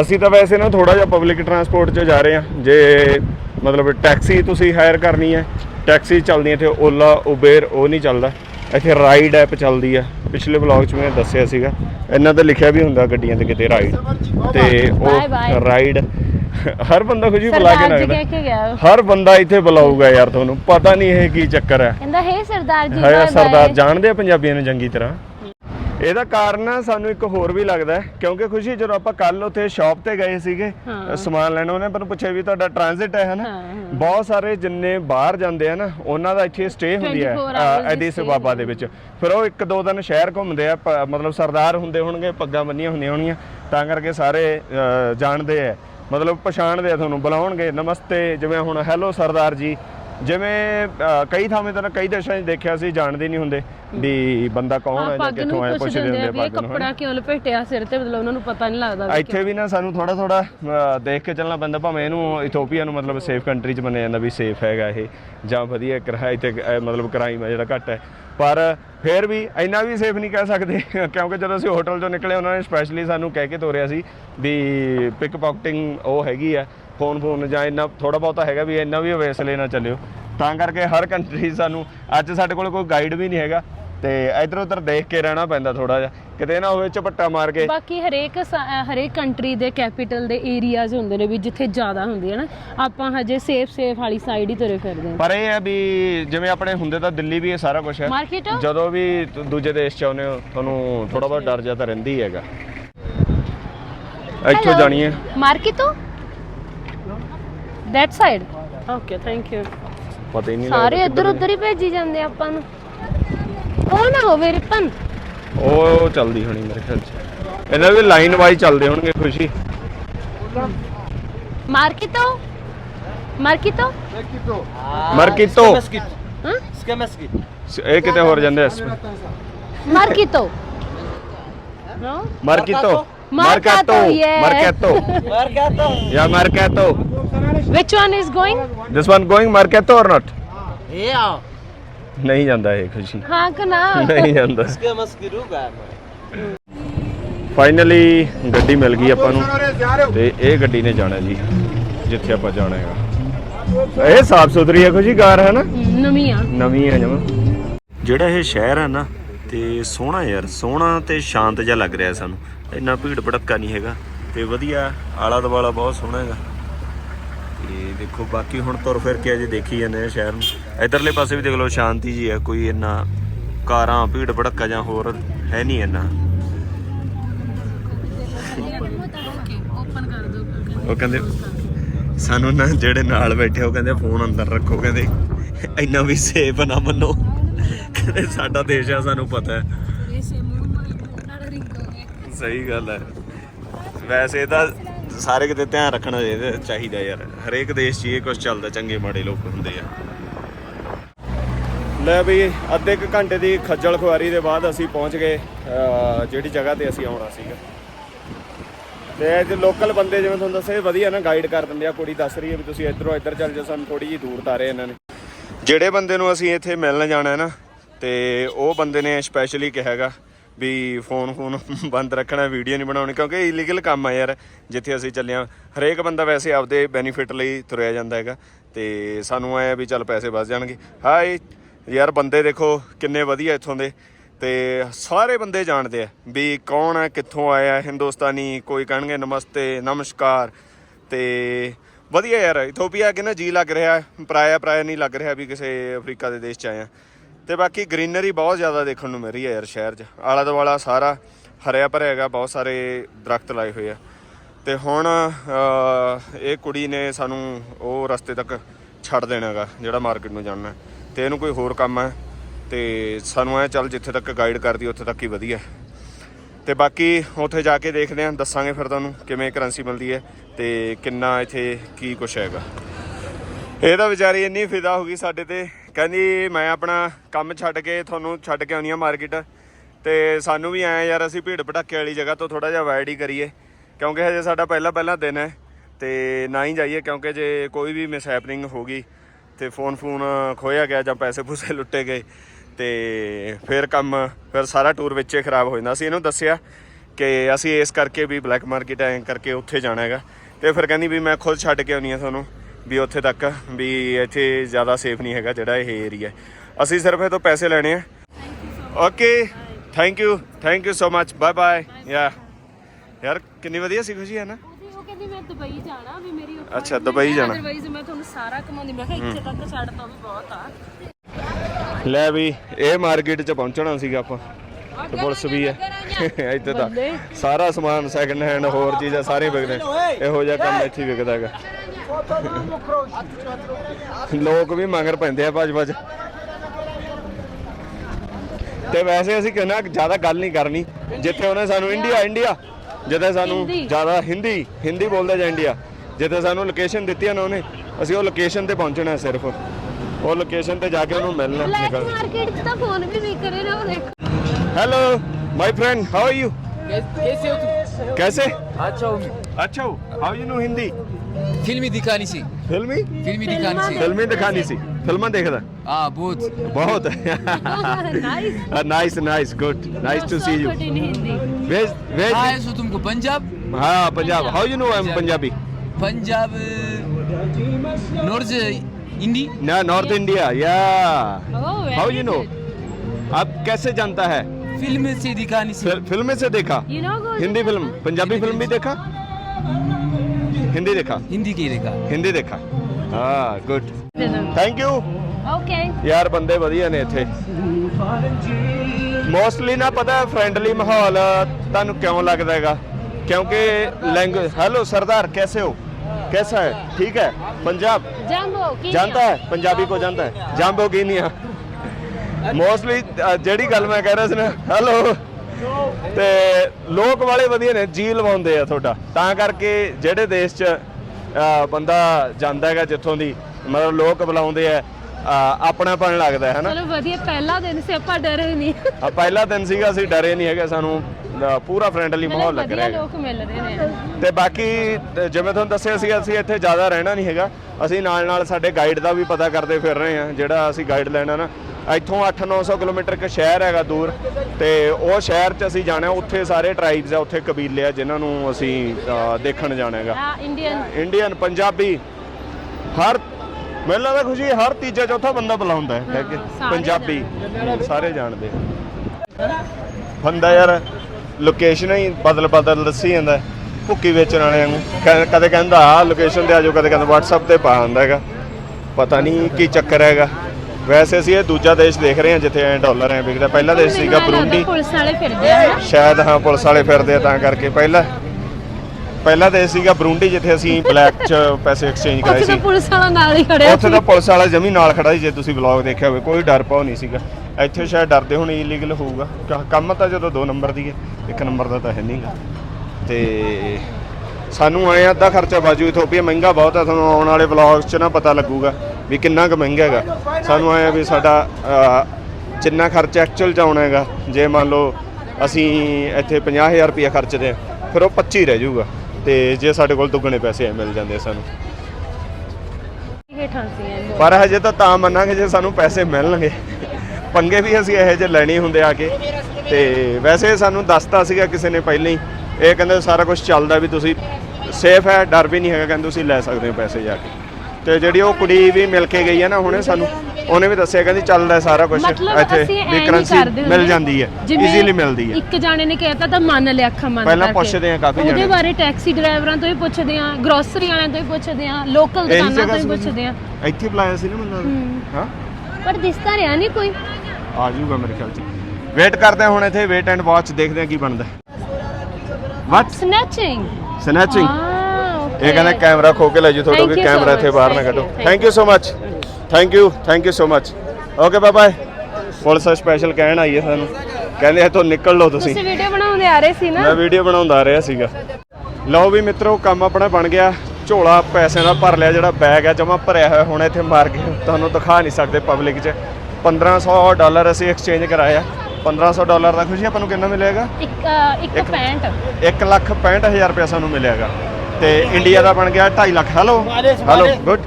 ਅਸੀਂ ਤਾਂ ਵੈਸੇ ਨਾ ਥੋੜਾ ਜਿਹਾ ਪਬਲਿਕ ਟਰਾਂਸਪੋਰਟ 'ਚ ਜਾ ਰਹੇ ਆ ਜੇ ਮਤਲਬ ਟੈਕਸੀ ਤੁਸੀਂ ਹਾਇਰ ਕਰਨੀ ਹੈ ਟੈਕਸੀ ਚੱਲਦੀਆਂ ਇੱਥੇ ਓਲਾ ਉਬੇਰ ਉਹ ਨਹੀਂ ਚੱਲਦਾ। ਇੱਥੇ ਰਾਈਡ ਐਪ ਚੱਲਦੀ ਆ। ਪਿਛਲੇ ਬਲੌਗ 'ਚ ਮੈਂ ਦੱਸਿਆ ਸੀਗਾ। ਇਹਨਾਂ ਤੇ ਲਿਖਿਆ ਵੀ ਹੁੰਦਾ ਗੱਡੀਆਂ ਤੇ ਕਿਤੇ ਰਾਈਡ ਤੇ. ਉਹ ਰਾਈਡ ਹਰ ਬੰਦਾ ਖੁਸ਼ੀ ਬੁਲਾ ਕੇ ਲੱਗਦਾ ਕਹਿ ਕੇ ਗਿਆ। ਹਰ ਬੰਦਾ ਇੱਥੇ ਬੁਲਾਊਗਾ ਯਾਰ ਤੁਹਾਨੂੰ। ਪਤਾ ਨਹੀਂ ਇਹ ਕੀ ਚੱਕਰ ਹੈ। ਕਹਿੰਦਾ ਹੇ ਸਰਦਾਰ ਜੀ ਹੈ bye ਸਰਦਾਰ। ਜਾਣਦੇ ਆ ਪੰਜਾਬੀਆਂ ਨੂੰ ਚੰਗੀ ਤਰ੍ਹਾਂ। ਇਹਦਾ ਕਾਰਨ ਸਾਨੂੰ ਇੱਕ ਹੋਰ ਵੀ ਲੱਗਦਾ ਹੈ ਕਿਉਂਕਿ ਖੁਸ਼ੀ ਜਦੋਂ ਆਪਾਂ ਕੱਲ ਉੱਥੇ ਸ਼ਾਪ ਤੇ ਗਏ ਸੀਗੇ। ਸਮਾਨ ਲੈਣ ਉਹਨੇ ਮੈਨੂੰ ਪੁੱਛਿਆ ਵੀ ਤੁਹਾਡਾ ਟ੍ਰਾਂਜ਼ਿਟ ਹੈ ਹਨਾ। ਬਹੁਤ ਸਾਰੇ ਜਿੰਨੇ ਬਾਹਰ ਜਾਂਦੇ ਆ ਨਾ ਉਹਨਾਂ ਦਾ ਇੱਥੇ ਸਟੇ ਹੁੰਦੀ ਹੈ 24 hours ਦੀ ਐਡੀਸ stay ਬਾਬਾ ਦੇ ਵਿੱਚ। ਫਿਰ ਉਹ ਇੱਕ ਦੋ ਦਿਨ ਸ਼ਹਿਰ ਘੁੰਮਦੇ ਆ ਮਤਲਬ ਸਰਦਾਰ ਹੁੰਦੇ ਹੋਣਗੇ ਪੱਗਾਂ ਬੰਨੀਆਂ ਹੁੰਦੀਆਂ ਹੋਣਗੀਆਂ ਤਾਂ ਕਰਕੇ ਸਾਰੇ ਜਾਣਦੇ ਆ। ਮਤਲਬ ਪਛਾਣਦੇ ਆ ਤੁਹਾਨੂੰ ਬੁਲਾਉਣਗੇ ਨਮਸਤੇ ਜਿਵੇਂ ਹੁਣ ਹੈਲੋ ਸਰਦਾਰ ਜੀ। ਜਿਵੇਂ ਅ, ਕਈ ਥਾਵੇਂ ਤਾਂ ਕਈ ਦੇਸ਼ਾਂ 'ਚ ਦੇਖਿਆ ਸੀ ਜਾਣਦੇ ਨਹੀਂ ਹੁੰਦੇ ਵੀ ਬੰਦਾ ਕੌਣ ਹਾਂ ਹੈ ਜਾਂ ਪੱਗ ਕਿੱਥੋਂ ਆਇਆ ਪੁੱਛ ਪੁੱਛਦੇ ਹੁੰਦੇ ਆ ਵੀ ਇਹ ਪੱਗ ਨੂੰ। ਕੱਪੜਾ ਕਿਉਂ ਲਪੇਟਿਆ ਸਿਰ ਤੇ? ਮਤਲਬ ਉਹਨਾਂ ਨੂੰ ਪਤਾ ਨਹੀਂ ਲੱਗਦਾ ਵੀ ਇੱਥੇ ਵੀ ਨਾ ਸਾਨੂੰ ਥੋੜਾ ਥੋੜਾ ਦੇਖ ਕੇ ਚੱਲਣਾ ਪੈਂਦਾ ਭਾਵੇਂ ਇਹਨੂੰ ਇਥੋਪੀਆ ਨੂੰ ਮਤਲਬ ਸੇਫ ਕੰਟਰੀ 'ਚ ਮੰਨਿਆ ਜਾਂਦਾ ਵੀ ਸੇਫ ਹੈਗਾ ਇਹ ਜਾਂ ਵਧੀਆ ਕਿਰਾਏ ਤੇ ਅਹ, ਮਤਲਬ ਕ੍ਰਾਈਮ ਹੈ ਜਿਹੜਾ ਘੱਟ ਹੈ। ਪਰ ਫਿਰ ਵੀ ਇੰਨਾ ਵੀ ਸੇਫ ਨਹੀਂ ਕਹਿ ਸਕਦੇ ਕਿਉਂਕਿ ਜਦੋਂ ਅਸੀਂ ਹੋਟਲ ਤੋਂ ਨਿਕਲੇ ਉਹਨਾਂ ਨੇ ਸਪੈਸ਼ਲੀ ਸਾਨੂੰ ਕਹਿ ਕੇ ਤੋਰਿਆ ਸੀ ਵੀ ਪਿਕ ਪੌਕਟਿੰਗ ਉਹ ਹੈਗੀ ਆ। ਫੋਨ ਫੋਨ ਜਾਂ ਇੰਨਾ ਥੋੜਾ ਬਹੁਤਾ ਹੈਗਾ ਵੀ ਇੰਨਾ ਵੀ ਵੇਸਲੇ ਨਾ ਚੱਲਿਓ। ਤਾਂ ਕਰਕੇ ਹਰ ਕੰਟਰੀ ਸਾਨੂੰ ਅੱਜ ਸਾਡੇ ਕੋਲ ਕੋਈ ਗਾਈਡ ਵੀ ਨਹੀਂ ਹੈਗਾ ਤੇ ਇਧਰ ਉਧਰ ਦੇਖ ਕੇ ਰਹਿਣਾ ਪੈਂਦਾ ਥੋੜਾ ਜਿਹਾ। ਕਿਤੇ ਨਾ ਹੋਵੇ ਝਪੱਟਾ ਮਾਰ ਕੇ। ਬਾਕੀ ਹਰੇਕ ਹਰੇਕ ਕੰਟਰੀ ਦੇ ਕੈਪੀਟਲ ਦੇ ਏਰੀਆਜ਼ ਹੁੰਦੇ ਨੇ ਵੀ ਜਿੱਥੇ ਜ਼ਿਆਦਾ ਹੁੰਦੀ ਹੈ ਨਾ ਆਪਾਂ ਹਜੇ ਸੇਫ ਸੇਫ ਵਾਲੀ ਸਾਈਡ ਹੀ ਤੁਰੇ ਫਿਰਦੇ ਹਾਂ। ਪਰ ਇਹ ਹੈ ਵੀ ਜਿਵੇਂ ਆਪਣੇ ਹੁੰਦੇ ਤਾਂ ਦਿੱਲੀ ਵੀ ਇਹ ਸਾਰਾ ਕੁਝ ਹੈ। ਮਾਰਕੀਟ ਜਦੋਂ ਵੀ ਤੁ- ਦੂਜੇ ਦੇਸ਼ ਚ ਆਉਂਦੇ ਹੋ ਤੁਹਾਨੂੰ ਥੋੜਾ ਬਹੁਤ ਡਰ ਜਾ ਤਾਂ ਰਹਿੰਦੀ ਹੈਗਾ। ਇੱਥੋਂ ਜਾਣੀ ਹੈ। Mercato that side okay thank you ਪਤਾ ਹੀ ਨਹੀਂ ਸਾਰੇ ਲੱਗਦਾ ਇੱਧਰ ਉੱਧਰ ਹੀ ਭੇਜੀ ਜਾਂਦੇ ਆ ਆਪਾਂ ਨੂੰ। ਉਹ ਨਾ ਹੋਵੇ ਰਿਪਨ। ਉਹ ਚੱਲਦੀ ਹੋਣੀ ਮੇਰੇ ਖਿਆਲ ਚ। ਇਹਨਾਂ ਵੀ ਲਾਈਨ ਵਾਈਜ਼ ਚੱਲਦੇ ਹੋਣਗੇ ਖੁਸ਼ੀ। ਮਾਰਕੀਟੋ? ਮਾਰਕੀਟੋ? ਮਰਕਿਟੋ ਹਾਂ ਇਹ ਕਿਤੇ ਹੋਰ ਜਾਂਦੇ ਮਾਰਕੀਟੋ। ਨੋ ਮਰਕਿਟੋ। Mercato, yeah. Mercato. Yeah Mercato. Which one is going? This one going Mercato or not ਨਹੀਂ ਜਾਂਦਾ ਇਹ ਖੁਸ਼ੀ। ਹਾਂ ਕਿ ਨਾ? ਨਹੀਂ ਜਾਂਦਾ। ਫਾਈਨਲੀ ਗੱਡੀ ਮਿਲ ਗਈ ਆਪਾਂ ਨੂੰ। ਤੇ ਇਹ ਗੱਡੀ ਨੇ ਜਾਣਾ ਜੀ ਜਿੱਥੇ ਆਪਾਂ ਜਾਣਾ ਹੈਗਾ। ਇਹ ਸਾਫ਼ ਸੁਥਰੀ ਹੈ ਖੁਸ਼ੀ ਕਾਰ ਹੈ ਨਾ? ਨਵੀਂ ਆ। ਨਵੀਂ ਹੈ ਜਮਾ। ਜਿਹੜਾ ਇਹ ਸ਼ਹਿਰ ਹੈ ਨਾ ਤੇ ਸੋਹਣਾ ਯਾਰ ਸੋਹਣਾ ਤੇ ਸ਼ਾਂਤ ਜਿਹਾ ਲੱਗ ਰਿਹਾ ਸਾਨੂੰ। ਇੰਨਾ ਭੀੜ ਭੜੱਕਾ ਨਹੀਂ ਹੈਗਾ। ਤੇ ਵਧੀਆ ਆਲਾ ਦੁਆਲਾ ਬਹੁਤ ਸੋਹਣਾ ਹੈਗਾ। ਤੇ ਦੇਖੋ ਬਾਕੀ ਹੁਣ ਤੁਰ ਫਿਰ ਕੇ ਅਜੇ ਦੇਖੀ ਜਾਂਦੇ ਆ ਸ਼ਹਿਰ ਨੂੰ। ਇਧਰਲੇ ਪਾਸੇ ਵੀ ਦੇਖ ਲਓ ਸ਼ਾਂਤੀ ਜੀ ਹੈ ਕੋਈ ਇੰਨਾ ਕਾਰਾਂ ਭੀੜ ਭੜੱਕਾ ਜਾਂ ਹੋਰ ਹੈ ਨਹੀਂ ਇੰਨਾ। ਉਹ ਕਹਿੰਦੇ ਸਾਨੂੰ ਨਾ ਜਿਹੜੇ ਨਾਲ ਬੈਠੇ ਉਹ ਕਹਿੰਦੇ ਫੋਨ ਅੰਦਰ ਰੱਖੋ ਕਹਿੰਦੇ ਇੰਨਾ ਵੀ ਸੇਫ ਨਾ ਮੰਨੋ। ਕਹਿੰਦੇ ਸਾਡਾ ਦੇਸ਼ ਆ ਸਾਨੂੰ ਪਤਾ ਹੈ। ਸਹੀ ਗੱਲ ਹੈ। ਵੈਸੇ ਤਾਂ ਸਾਰੇ ਕਿਤੇ ਧਿਆਨ ਰੱਖਣਾ ਚਾਹੀਦਾ ਯਾਰ। ਹਰੇਕ ਦੇਸ਼ 'ਚ ਇਹ ਕੁਝ ਚੱਲਦਾ, ਚੰਗੇ ਮਾੜੇ ਲੋਕ ਹੁੰਦੇ ਆ। ਲੈ ਵੀ ਅੱਧੇ ਕੁ ਘੰਟੇ ਦੀ ਖੱਜਲ ਖੁਆਰੀ ਦੇ ਬਾਅਦ ਅਸੀਂ ਪਹੁੰਚ ਗਏ ਜਿਹੜੀ ਜਗ੍ਹਾ ਤੇ ਅਸੀਂ ਆਉਣਾ ਸੀਗਾ। ਤੇ ਇਹ ਲੋਕਲ ਬੰਦੇ ਜਿਵੇਂ ਤੁਹਾਨੂੰ ਦੱਸੇ ਵਧੀਆ ਨਾ ਗਾਈਡ ਕਰ ਦਿੰਦੇ ਆ। ਕੁੜੀ ਦੱਸ ਰਹੀ ਹੈ ਵੀ ਤੁਸੀਂ ਇੱਧਰੋਂ ਇੱਧਰ ਚੱਲ ਜਾਓ, ਸਾਨੂੰ ਥੋੜੀ ਜਿਹੀ ਦੂਰ ਤਾਰੇ ਇਹਨਾਂ ਨੇ। ਜਿਹੜੇ ਬੰਦੇ ਨੂੰ ਅਸੀਂ ਇੱਥੇ ਮਿਲਣ ਜਾਣਾ ਹੈ ਨਾ, ਤੇ ਉਹ ਬੰਦੇ ਨੇ ਸਪੈਸ਼ਲੀ ਕਿਹਾ ਵੀ ਫੋਨ ਫੋਨ ਬੰਦ ਰੱਖਣਾ ਵੀਡੀਓ ਨਹੀਂ ਬਣਾਉਣੀ ਕਿਉਂਕਿ ਇਲੀਗਲ ਕੰਮ ਆ ਯਾਰ। ਜਿੱਥੇ ਅਸੀਂ ਚੱਲੇ ਹਾਂ ਹਰੇਕ ਬੰਦਾ ਵੈਸੇ ਆਪਦੇ ਬੈਨੀਫਿਟ ਲਈ ਤੁਰਿਆ ਜਾਂਦਾ ਹੈਗਾ ਤੇ ਸਾਨੂੰ ਐ ਵੀ ਚੱਲ ਪੈਸੇ ਬਚ ਜਾਣਗੇ। ਹਾਏ ਯਾਰ ਬੰਦੇ ਦੇਖੋ ਕਿੰਨੇ ਵਧੀਆ ਇੱਥੋਂ ਦੇ ਤੇ ਸਾਰੇ ਬੰਦੇ ਜਾਣਦੇ ਆ ਵੀ ਕੌਣ ਹੈ ਕਿੱਥੋਂ ਆਇਆ ਹੈ, ਹਿੰਦੁਸਤਾਨੀ ਕੋਈ ਕਹਿਣਗੇ ਨਮਸਤੇ ਨਮਸਕਾਰ ਤੇ ਵਧੀਆ ਯਾਰ ਇਥੋਪੀਆ ਕਿ ਨਾ ਜੀ ਲੱਗ ਰਿਹਾ ਪਰਾਇਆ ਪਰਾਇਆ ਨਹੀਂ ਲੱਗ ਰਿਹਾ ਵੀ ਕਿਸੇ ਅਫਰੀਕਾ ਦੇ ਦੇਸ਼ ਚ ਆਇਆ। ਤੇ ਬਾਕੀ ਗ੍ਰੀਨਰੀ ਬਹੁਤ ਜ਼ਿਆਦਾ ਦੇਖਣ ਨੂੰ ਮਿਲ ਰਹੀ ਹੈ ਯਾਰ ਸ਼ਹਿਰ 'ਚ। ਆਲਾ ਦੁਆਲਾ ਸਾਰਾ ਹਰਿਆ ਭਰਿਆ ਹੈਗਾ, ਬਹੁਤ ਸਾਰੇ ਦਰਖਤ ਲਾਏ ਹੋਏ ਆ। ਤੇ ਹੁਣ ਇਹ ਕੁੜੀ ਨੇ ਸਾਨੂੰ ਉਹ ਰਸਤੇ ਤੱਕ ਛੱਡ ਦੇਣਾਗਾ ਜਿਹੜਾ ਮਾਰਕੀਟ ਨੂੰ ਜਾਣਾ। ਹੈ। ਤੇ ਇਹਨੂੰ ਕੋਈ ਹੋਰ ਕੰਮ ਹੈ। ਤੇ ਸਾਨੂੰ ਐ ਚੱਲ ਜਿੱਥੇ ਤੱਕ ਗਾਈਡ ਕਰਦੀ, ਉੱਥੇ ਤੱਕ ਹੀ ਵਧੀਆ। ਹੈ। ਤੇ ਬਾਕੀ ਉੱਥੇ ਜਾ ਕੇ ਦੇਖਦੇ ਆਂ, ਦੱਸਾਂਗੇ ਫਿਰ ਤੁਹਾਨੂੰ ਕਿਵੇਂ ਕਰੰਸੀ ਮਿਲਦੀ ਹੈ ਤੇ ਕਿੰਨਾ ਇੱਥੇ ਕੀ ਕੁਛ ਹੈਗਾ। ਇਹ ਤਾਂ ਵਿਚਾਰੀ ਇੰਨੀ ਫਿਦਾ ਹੋ ਗਈ ਸਾਡੇ ਤੇ। ਕਹਿੰਦੀ ਮੈਂ ਆਪਣਾ ਕੰਮ ਛੱਡ ਕੇ ਤੁਹਾਨੂੰ ਛੱਡ ਕੇ ਆਉਣੀ ਆ ਮਾਰਕੀਟ ਤੇ ਸਾਨੂੰ ਵੀ ਐ ਯਾਰ ਅਸੀਂ ਭੀੜ ਭਟਾਕੇ ਵਾਲੀ ਜਗ੍ਹਾ ਤੋਂ ਥੋੜਾ ਜਿਹਾ ਅਵਾਇਡ ਹੀ ਕਰੀਏ। ਕਿਉਂਕਿ ਹਜੇ ਸਾਡਾ ਪਹਿਲਾ ਪਹਿਲਾ ਦਿਨ ਹੈ ਤੇ ਨਾ ਹੀ ਜਾਈਏ ਕਿਉਂਕਿ ਜੇ ਕੋਈ ਵੀ ਮਿਸ ਹੈਪਨਿੰਗ ਹੋ ਗਈ ਤੇ ਫੋਨ ਫੋਨ ਖੋਇਆ ਗਿਆ ਜਾਂ ਪੈਸੇ ਪੂਸੇ ਲੁੱਟੇ ਗਏ, ਤੇ ਫਿਰ ਕੰਮ, ਫਿਰ ਸਾਰਾ ਟੂਰ ਵਿੱਚੇ ਖਰਾਬ ਹੋ ਜਾਂਦਾ। ਸੀ ਇਹਨੂੰ ਦੱਸਿਆ ਕਿ ਅਸੀਂ ਇਸ ਕਰਕੇ ਵੀ ਬਲੈਕ ਮਾਰਕੀਟ ਐਂ ਕਰਕੇ ਉੱਥੇ ਜਾਣਾ ਹੈਗਾ। ਤੇ ਫਿਰ ਕਹਿੰਦੀ ਵੀ ਮੈਂ ਖੁਦ ਛੱਡ ਕੇ ਆਉਣੀ ਆ ਤੁਹਾਨੂੰ। ਵੀ ਉੱਥੇ ਤੱਕ ਵੀ ਇੱਥੇ ਜ਼ਿਆਦਾ ਸੇਫ ਨਹੀਂ ਹੈਗਾ ਜਿਹੜਾ ਇਹ ਏਰੀਆ ਅਸੀਂ ਸਿਰਫ ਇਹ ਤੋਂ ਪੈਸੇ ਲੈਣੇ ਆ। Okay thank you thank you so much bye bye ਯਾ ਯਾਰ ਕਿੰਨੀ ਵਧੀਆ ਸੀ ਖੁਸ਼ੀ ਹੈ ਨਾ ਉਹ ਕਹਿੰਦੀ ਮੈਂ ਦੁਬਈ ਜਾਣਾ ਵੀ ਮੇਰੀ ਅੱਛਾ ਦੁਬਈ ਜਾਣਾ। ਅਦਰਵਾਈਜ਼ ਮੈਂ ਤੁਹਾਨੂੰ ਸਾਰਾ ਕਮਾਉਂਦੀ ਮੈਂ ਕਿਹਾ ਇੱਥੇ ਤੱਕ ਛੱਡ ਤਾ ਵੀ ਬਹੁਤ ਆ। ਲੈ ਵੀ ਇਹ ਮਾਰਕੀਟ 'ਚ ਪਹੁੰਚਣਾ ਸੀਗਾ ਆਪਾਂ। ਤੇ ਪੁਲਿਸ ਵੀ ਹੈ ਇੱਥੇ ਤਾਂ ਸਾਰਾ ਸਮਾਨ ਸੈਕੰਡ ਹੈਂਡ ਹੋਰ ਚੀਜ਼ਾਂ ਸਾਰੇ ਵਿਕਦੇ। ਇਹੋ ਜਿਹਾ ਕੰਮ ਇੱਥੇ ਹੀ ਵਿਕਦਾ ਹੈਗਾ। ਲੋਕ ਵੀ ਮੰਗਰ ਪੈਂਦੇ ਆ ਭੱਜ ਭੱਜ ਤੇ ਵੈਸੇ ਅਸੀਂ ਕਿਹਾ ਨਾ ਜ਼ਿਆਦਾ ਗੱਲ ਨਹੀਂ ਕਰਨੀ ਜਿੱਥੇ ਉਹਨੇ ਸਾਨੂੰ ਇੰਡੀਆ ਇੰਡੀਆ ਜਿੱਥੇ ਸਾਨੂੰ ਹਿੰਦੀ। ਜ਼ਿਆਦਾ ਹਿੰਦੀ ਹਿੰਦੀ ਬੋਲਦਾ ਜਾਂ ਇੰਡੀਆ ਜਿੱਥੇ ਸਾਨੂੰ ਲੋਕੇਸ਼ਨ ਦਿੱਤੀ ਆ ਨਾ ਉਹਨੇ ਅਸੀਂ ਉਹ ਲੋਕੇਸ਼ਨ ਤੇ ਪਹੁੰਚਣਾ ਸਿਰਫ ਉਹ ਲੋਕੇਸ਼ਨ ਤੇ ਜਾ ਕੇ ਉਹਨੂੰ ਮਿਲਣਾ ਬਲੈਕ ਨਿਕਲ ਮਾਰਕੀਟ 'ਚ ਤਾਂ ਫੋਨ ਵੀ ਵਿਕ ਰਹੇ ਨੇ ਉਹ ਦੇਖੋ hello my friend how are you कैसे हो तुम कैसे अच्छा हूँ मैं। अच्छा हाउ यू नो हिंदी फिल्मी दिखानी सी। फिल्मी? फिल्मी दिखानी सी। फिल्मी दिखानी सी। फ़िल्म देख रहा हाँ बहुत। बहुत। Nice nice nice good nice to see you veg वेज हाँ सो तुमको पंजाब? हाँ Punjab. How you know I am Punjabi Punjab north इंडी ना नॉर्थ इंडिया या हाउ यू नो आप कैसे जानता है? फ़िल्म से दिखानी सी। फ़िल्म से देखा? हिंदी फ़िल्म पंजाबी फ़िल्म भी देखा? हिंदी देखा हिंदी की देखा हिंदी देखा हाँ good Film. Thank you Okay. ਯਾਰ ਬੰਦੇ ਵਧੀਆ ਨੇ ਇੱਥੇ ਮੋਸਟਲੀ ਨਾ ਪਤਾ ਫ੍ਰੈਂਡਲੀ ਮਾਹੌਲ ਤੁਹਾਨੂੰ ਕਿਉਂ ਲੱਗਦਾ ਹੈਗਾ ਕਿਉਂਕਿ ਲੈਂਗੁਏਜ ਹੈਲੋ ਸਰਦਾਰ कैसे हो कैसा है ठीक है पंजाब Jumbo. Kenya. जानता है पंजाबी को जानता है जाम्बो कीनिया ਮੋਸਟਲੀ ਜਿਹੜੀ ਗੱਲ ਮੈਂ ਕਹਿ ਰਿਹਾ ਸੀ ਨਾ ਹੈਲੋ ਤੇ ਲੋਕ ਵਾਲੇ ਵਧੀਆ ਨੇ ਜੀ ਲਵਾਉਂਦੇ ਆ ਤੁਹਾਡਾ। ਤਾਂ ਕਰਕੇ ਜਿਹੜੇ ਦੇਸ਼ 'ਚ ਬੰਦਾ ਜਾਂਦਾ ਹੈਗਾ ਜਿੱਥੋਂ ਦੀ ਮਤਲਬ ਲੋਕ ਬੁਲਾਉਂਦੇ ਆ ਆਪਣਾਪਣ ਲੱਗਦਾ ਹੈ ਹਨਾ ਚਲੋ ਵਧੀਆ ਪਹਿਲਾ ਦਿਨ ਸੀ ਆਪਾਂ ਡਰੇ ਨਹੀਂ ਆ ਪਹਿਲਾ ਦਿਨ ਸੀਗਾ ਅਸੀਂ ਡਰੇ ਨਹੀਂ ਹੈਗੇ ਸਾਨੂੰ ਪੂਰਾ ਫ੍ਰੈਂਡਲੀ ਮਾਹੌਲ ਲੱਗ ਰਿਹਾ ਵਧੀਆ ਹੈਗਾ। ਲੋਕ ਮਿਲ ਰਹੇ ਨੇ। ਤੇ ਬਾਕੀ ਜਿਵੇਂ ਤੁਹਾਨੂੰ ਦੱਸਿਆ ਸੀ ਅਸੀਂ ਇੱਥੇ ਜ਼ਿਆਦਾ ਰਹਿਣਾ ਨਹੀਂ ਹੈਗਾ। ਅਸੀਂ ਨਾਲ ਨਾਲ ਸਾਡੇ ਗਾਈਡ ਦਾ ਵੀ ਪਤਾ ਕਰਦੇ ਫਿਰ ਰਹੇ ਹਾਂ ਜਿਹੜਾ ਅਸੀਂ ਗਾਈਡ ਲੈਣਾ ਨਾ ਇੱਥੋਂ 8-900 ਕਿਲੋਮੀਟਰ ਇੱਕ ਸ਼ਹਿਰ ਹੈਗਾ ਦੂਰ ਤੇ ਉਹ ਸ਼ਹਿਰ 'ਚ ਅਸੀਂ ਜਾਣਾ ਉੱਥੇ ਸਾਰੇ ਟ੍ਰਾਈਬਸ ਆ ਉੱਥੇ ਕਬੀਲੇ ਆ ਜਿਨ੍ਹਾਂ ਨੂੰ ਅਸੀਂ ਦੇਖਣ ਜਾਣਾ ਹੈਗਾ। ਇੰਡੀਅਨ ਇੰਡੀਅਨ ਪੰਜਾਬੀ ਹਰ ਮੈਨੂੰ ਲੱਗਦਾ ਖੁਸ਼ੀ ਹਰ ਤੀਜਾ ਚੌਥਾ ਬੰਦਾ ਬੁਲਾਉਂਦਾ ਹੈ ਪੰਜਾਬੀ ਸਾਰੇ ਜਾਣਦੇ ਬੰਦਾ ਯਾਰ ਲੋਕੇਸ਼ਨ ਹੀ ਬਦਲ ਬਦਲ ਦੱਸੀ ਜਾਂਦਾ। ਭੁੱਕੀ ਵੇਚਣ ਵਾਲਿਆਂ ਨੂੰ। ਕਦੇ ਕਹਿੰਦਾ ਆ ਲੋਕੇਸ਼ਨ ਤੇ ਆਜੋ ਕਦੇ ਕਹਿੰਦਾ WhatsApp ਤੇ ਪਾ ਹੁੰਦਾ ਹੈਗਾ। ਪਤਾ ਨਹੀਂ ਕੀ ਚੱਕਰ ਹੈਗਾ। ਵੈਸੇ ਅਸੀਂ ਇਹ ਦੂਜਾ ਦੇਸ਼ ਦੇਖ ਰਹੇ ਹਾਂ ਜਿੱਥੇ ਐ ਡਾਲਰ ਐ ਵਿਕਦਾ। ਪਹਿਲਾ ਦੇਸ਼ ਸੀਗਾ ਬਰੂੰਡੀ। ਪੁਲਿਸ ਵਾਲੇ ਫਿਰਦੇ ਆ ਸ਼ਾਇਦ ਹਾਂ ਪੁਲਿਸ ਵਾਲੇ ਫਿਰਦੇ ਆ ਤਾਂ ਕਰਕੇ। ਪਹਿਲਾ ਪਹਿਲਾ ਦੇਸ਼ ਸੀਗਾ ਬਰੂੰਡੀ ਜਿੱਥੇ ਅਸੀਂ ਬਲੈਕ 'ਚ ਪੈਸੇ ਐਕਸਚੇਂਜ ਕਰਾਏ ਉੱਥੇ ਤਾਂ ਸੀ। ਪੁਲਿਸ ਵਾਲਾ ਨਾਲ ਹੀ ਖੜਿਆ ਉੱਥੇ ਤਾਂ ਪੁਲਿਸ ਵਾਲਾ ਜਮੀ ਨਾਲ ਖੜਾ ਸੀ ਜੇ ਤੁਸੀਂ ਵਲੌਗ ਦੇਖਿਆ ਹੋਵੇ। ਕੋਈ ਡਰ ਪਾਉ ਨਹੀਂ ਸੀਗਾ। ਇੱਥੇ ਸ਼ਾਇਦ ਡਰਦੇ ਹੁਣ ਇਲੀਗਲ ਹੋਊਗਾ। ਕ- ਕੰਮ ਤਾਂ ਜਦੋਂ ਦੋ ਨੰਬਰ ਦੀ ਹੈ ਇੱਕ ਨੰਬਰ ਦਾ ਤਾਂ ਹੈ ਨਹੀਂਗਾ ਤੇ ਸਾਨੂੰ ਆਏ ਅੱਧਾ ਖਰਚਾ ਬਾਜੂ ਇਥੋਪੀਆ ਮਹਿੰਗਾ ਬਹੁਤ ਆ ਤੁਹਾਨੂੰ ਆਉਣ ਵਾਲੇ ਵਲੌਗਸ 'ਚ ਨਾ ਪਤਾ ਲੱਗੂਗਾ। ਵੀ ਕਿੰਨਾ ਕੁ ਮਹਿੰਗਾ ਹੈਗਾ। ਸਾਨੂੰ ਆਇਆ ਵੀ ਸਾਡਾ ਜਿੰਨਾ ਖਰਚਾ ਐਕਚੁਅਲ 'ਚ ਆਉਣਾ ਹੈਗਾ ਜੇ ਮੰਨ ਲਓ ਅਸੀਂ ਇੱਥੇ 50000 ਰੁਪਇਆ ਖਰਚਦੇ ਆ ਫਿਰ ਉਹ 25 ਰਹਿ ਜਾਊਗਾ। ਤੇ ਜੇ ਸਾਡੇ ਕੋਲ ਦੁੱਗਣੇ ਪੈਸੇ ਮਿਲ ਜਾਂਦੇ ਸਾਨੂੰ। ਪਰ ਹਜੇ ਤਾਂ ਤਾਂ ਮੰਨਾਂਗੇ ਜੇ ਸਾਨੂੰ ਪੈਸੇ ਮਿਲਣਗੇ। ਪੰਗੇ ਵੀ ਅਸੀਂ ਇਹੋ ਜਿਹੇ ਲੈਣੇ ਹੁੰਦੇ ਆ ਕੇ। ਤੇ ਵੈਸੇ ਸਾਨੂੰ ਦੱਸਤਾ ਸੀਗਾ ਕਿਸੇ ਨੇ ਪਹਿਲਾਂ ਹੀ। ਇਹ ਕਹਿੰਦੇ ਸਾਰਾ ਕੁਝ ਚੱਲਦਾ ਵੀ ਤੁਸੀਂ ਸੇਫ ਹੈ ਡਰ ਵੀ ਨਹੀਂ ਹੈਗਾ ਕਹਿੰਦੇ ਤੁਸੀਂ ਲੈ ਸਕਦੇ ਹੋ ਪੈਸੇ ਜਾ ਕੇ। ਤੇ ਜਿਹੜੀ ਉਹ ਕੁੜੀ ਵੀ ਮਿਲ ਕੇ ਗਈ ਹੈ ਨਾ ਹੁਣੇ ਸਾਨੂੰ ਉਹਨੇ ਵੀ ਦੱਸਿਆ ਕਹਿੰਦੀ ਚੱਲਦਾ ਹੈ ਸਾਰਾ ਕੁਝ ਮਤਲਬ ਅਸੀਂ ਐ ਵੀ ਕਰੰਸੀ ਕਰਦੇ ਮਿਲ ਹੁੰਦੇ। ਜਾਂਦੀ ਹੈ ਜਿਵੇਂ ਈਜ਼ੀਲੀ ਮਿਲਦੀ ਹੈ। ਇੱਕ ਜਾਣੇ ਨੇ ਕਹਿਤਾ ਤਾਂ ਮੰਨ ਲਿਆ ਅੱਖਾਂ ਮੰਨ ਪਹਿਲਾਂ ਕਰਕੇ। ਪੁੱਛਦੇ ਆ ਕਾਫੀ ਉਹਦੇ ਜਾਣੇ। ਬਾਰੇ ਟੈਕਸੀ ਡਰਾਈਵਰਾਂ ਤੋਂ ਹੀ ਪੁੱਛਦੇ ਆ ਗਰੋਸਰੀ ਵਾਲਿਆਂ ਤੋਂ ਹੀ ਪੁੱਛਦੇ ਆ ਲੋਕਲ ਇਹੀ ਦੁਕਾਨਾਂ ਤੋਂ ਜਗ੍ਹਾ ਪੁੱਛਦੇ ਆ ਇੱਥੇ ਬੁਲਾਇਆ ਸੀ ਨਾ ਮੈਨੂੰ ਹਾਂ। ਪਰ ਦਿਸਦਾ ਰਿਹਾ ਨਹੀਂ ਕੋਈ। ਆ ਜਾਊਗਾ ਮੇਰੇ ਖਿਆਲ ਚ। ਵੇਟ ਕਰਦੇ ਹਾਂ ਹੁਣ ਇੱਥੇ ਵੇਟ ਐਂਡ ਵਾਚ ਦੇਖਦੇ ਹਾਂ ਕੀ ਬਣਦਾ। ਵਾਟ ਸਨੈਚਿੰਗ ਸਨੈਚਿੰਗ ਇਹ ਕਹਿੰਦਾ ਕੈਮਰਾ ਖੋ ਕੇ ਲੈ ਜੀ ਤੁਹਾਡਾ ਵੀ ਕੈਮਰਾ ਇੱਥੇ. ਬਾਹਰ ਨਾ ਕੱਢੋ। Thank you so much thank you thank you so much okay bye bye police special ਕਹਿਣ ਆਈ ਹੈ ਸਾਨੂੰ। ਕਹਿੰਦੇ ਇੱਥੋਂ ਨਿਕਲ ਲਓ ਤੁਸੀਂ। ਤੁਸੀਂ ਵੀਡੀਓ ਬਣਾਉਂਦੇ ਆ ਰਹੇ ਸੀ ਨਾ? ਮੈਂ ਵੀਡੀਓ ਬਣਾਉਂਦਾ ਆ ਰਿਹਾ ਸੀਗਾ। ਲਓ ਵੀ ਮਿੱਤਰੋ ਕੰਮ ਆਪਣਾ ਬਣ ਗਿਆ। ਝੋਲਾ ਪੈਸਿਆਂ ਦਾ ਭਰ ਲਿਆ ਜਿਹੜਾ ਬੈਗ ਹੈ ਜਮਾ ਭਰਿਆ ਹੋਇਆ ਹੁਣ ਇੱਥੇ ਮਾਰ ਕੇ ਤੁਹਾਨੂੰ ਦਿਖਾ ਨਹੀਂ ਸਕਦੇ ਪਬਲਿਕ 'ਚ। 1500 ਡਾਲਰ ਅਸੀਂ ਐਕਸਚੇਂਜ ਕਰਾਇਆ 1500 ਡਾਲਰ ਦਾ ਖੁਸ਼ੀ ਆਪਾਂ ਨੂੰ ਕਿੰਨਾ ਮਿਲੇਗਾ ਇੱਕ ਅ, ਇੱਕ ਇੱਕ- ਪੈਂਟ 1 ਲੱਖ 65000 ਰੁਪਏ ਸਾਨੂੰ ਮਿਲਿਆਗਾ ਤੇ ਇੰਡੀਆ ਦਾ ਬਣ ਗਿਆ 2.5 lakh hello hello good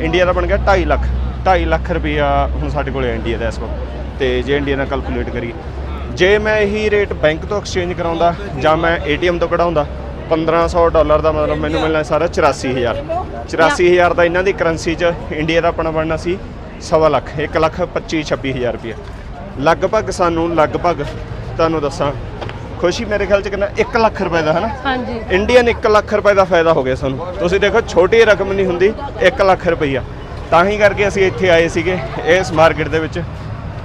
India ਦਾ ਬਣ ਗਿਆ 2.5 ਲੱਖ 2.5 ਲੱਖ ਰੁਪਇਆ ਹੁਣ ਸਾਡੇ ਕੋਲ ਇੰਡੀਆ ਦਾ ਇਸ ਵਕਤ। ਤੇ ਜੇ ਇੰਡੀਆ ਨਾਲ ਕੈਲਕੂਲੇਟ ਕਰੀਏ ਜੇ ਮੈਂ ਇਹੀ ਰੇਟ ਬੈਂਕ ਤੋਂ ਐਕਸਚੇਂਜ ਕਰਾਉਂਦਾ ਜਾਂ ਮੈਂ ਏਟੀਐਮ ਤੋਂ ਕਢਾਉਂਦਾ 1500 ਡਾਲਰ ਦਾ ਮਤਲਬ ਮੈਨੂੰ ਮਿਲਣਾ ਸਾਰਾ 84000 84000 ਦਾ ਇਹਨਾਂ ਦੀ ਕਰੰਸੀ 'ਚ ਇੰਡੀਆ ਦਾ ਆਪਣਾ ਬਣਨਾ ਸੀ ਸਵਾ ਲੱਖ 1 ਲੱਖ 25 26000 ਰੁਪਇਆ ਲਗਭਗ ਸਾਨੂੰ ਲਗਭਗ ਤੁਹਾਨੂੰ ਦੱਸਾਂ ਖੁਸ਼ੀ ਮੇਰੇ ਖਿਆਲ 'ਚ ਕਿੰਨਾ? 1 ਲੱਖ ਰੁਪਏ ਦਾ ਹੈ ਨਾ ਹਾਂਜੀ। ਇੰਡੀਅਨ 1 ਲੱਖ ਰੁਪਏ ਦਾ ਫਾਇਦਾ ਹੋ ਗਿਆ ਸਾਨੂੰ। ਤੁਸੀਂ ਦੇਖੋ ਛੋਟੀ ਰਕਮ ਨਹੀਂ ਹੁੰਦੀ 1 ਲੱਖ ਰੁਪਈਆ। ਤਾਂ ਹੀ ਕਰਕੇ ਅਸੀਂ ਇੱਥੇ ਆਏ ਸੀਗੇ ਇਸ ਮਾਰਕੀਟ ਦੇ ਵਿੱਚ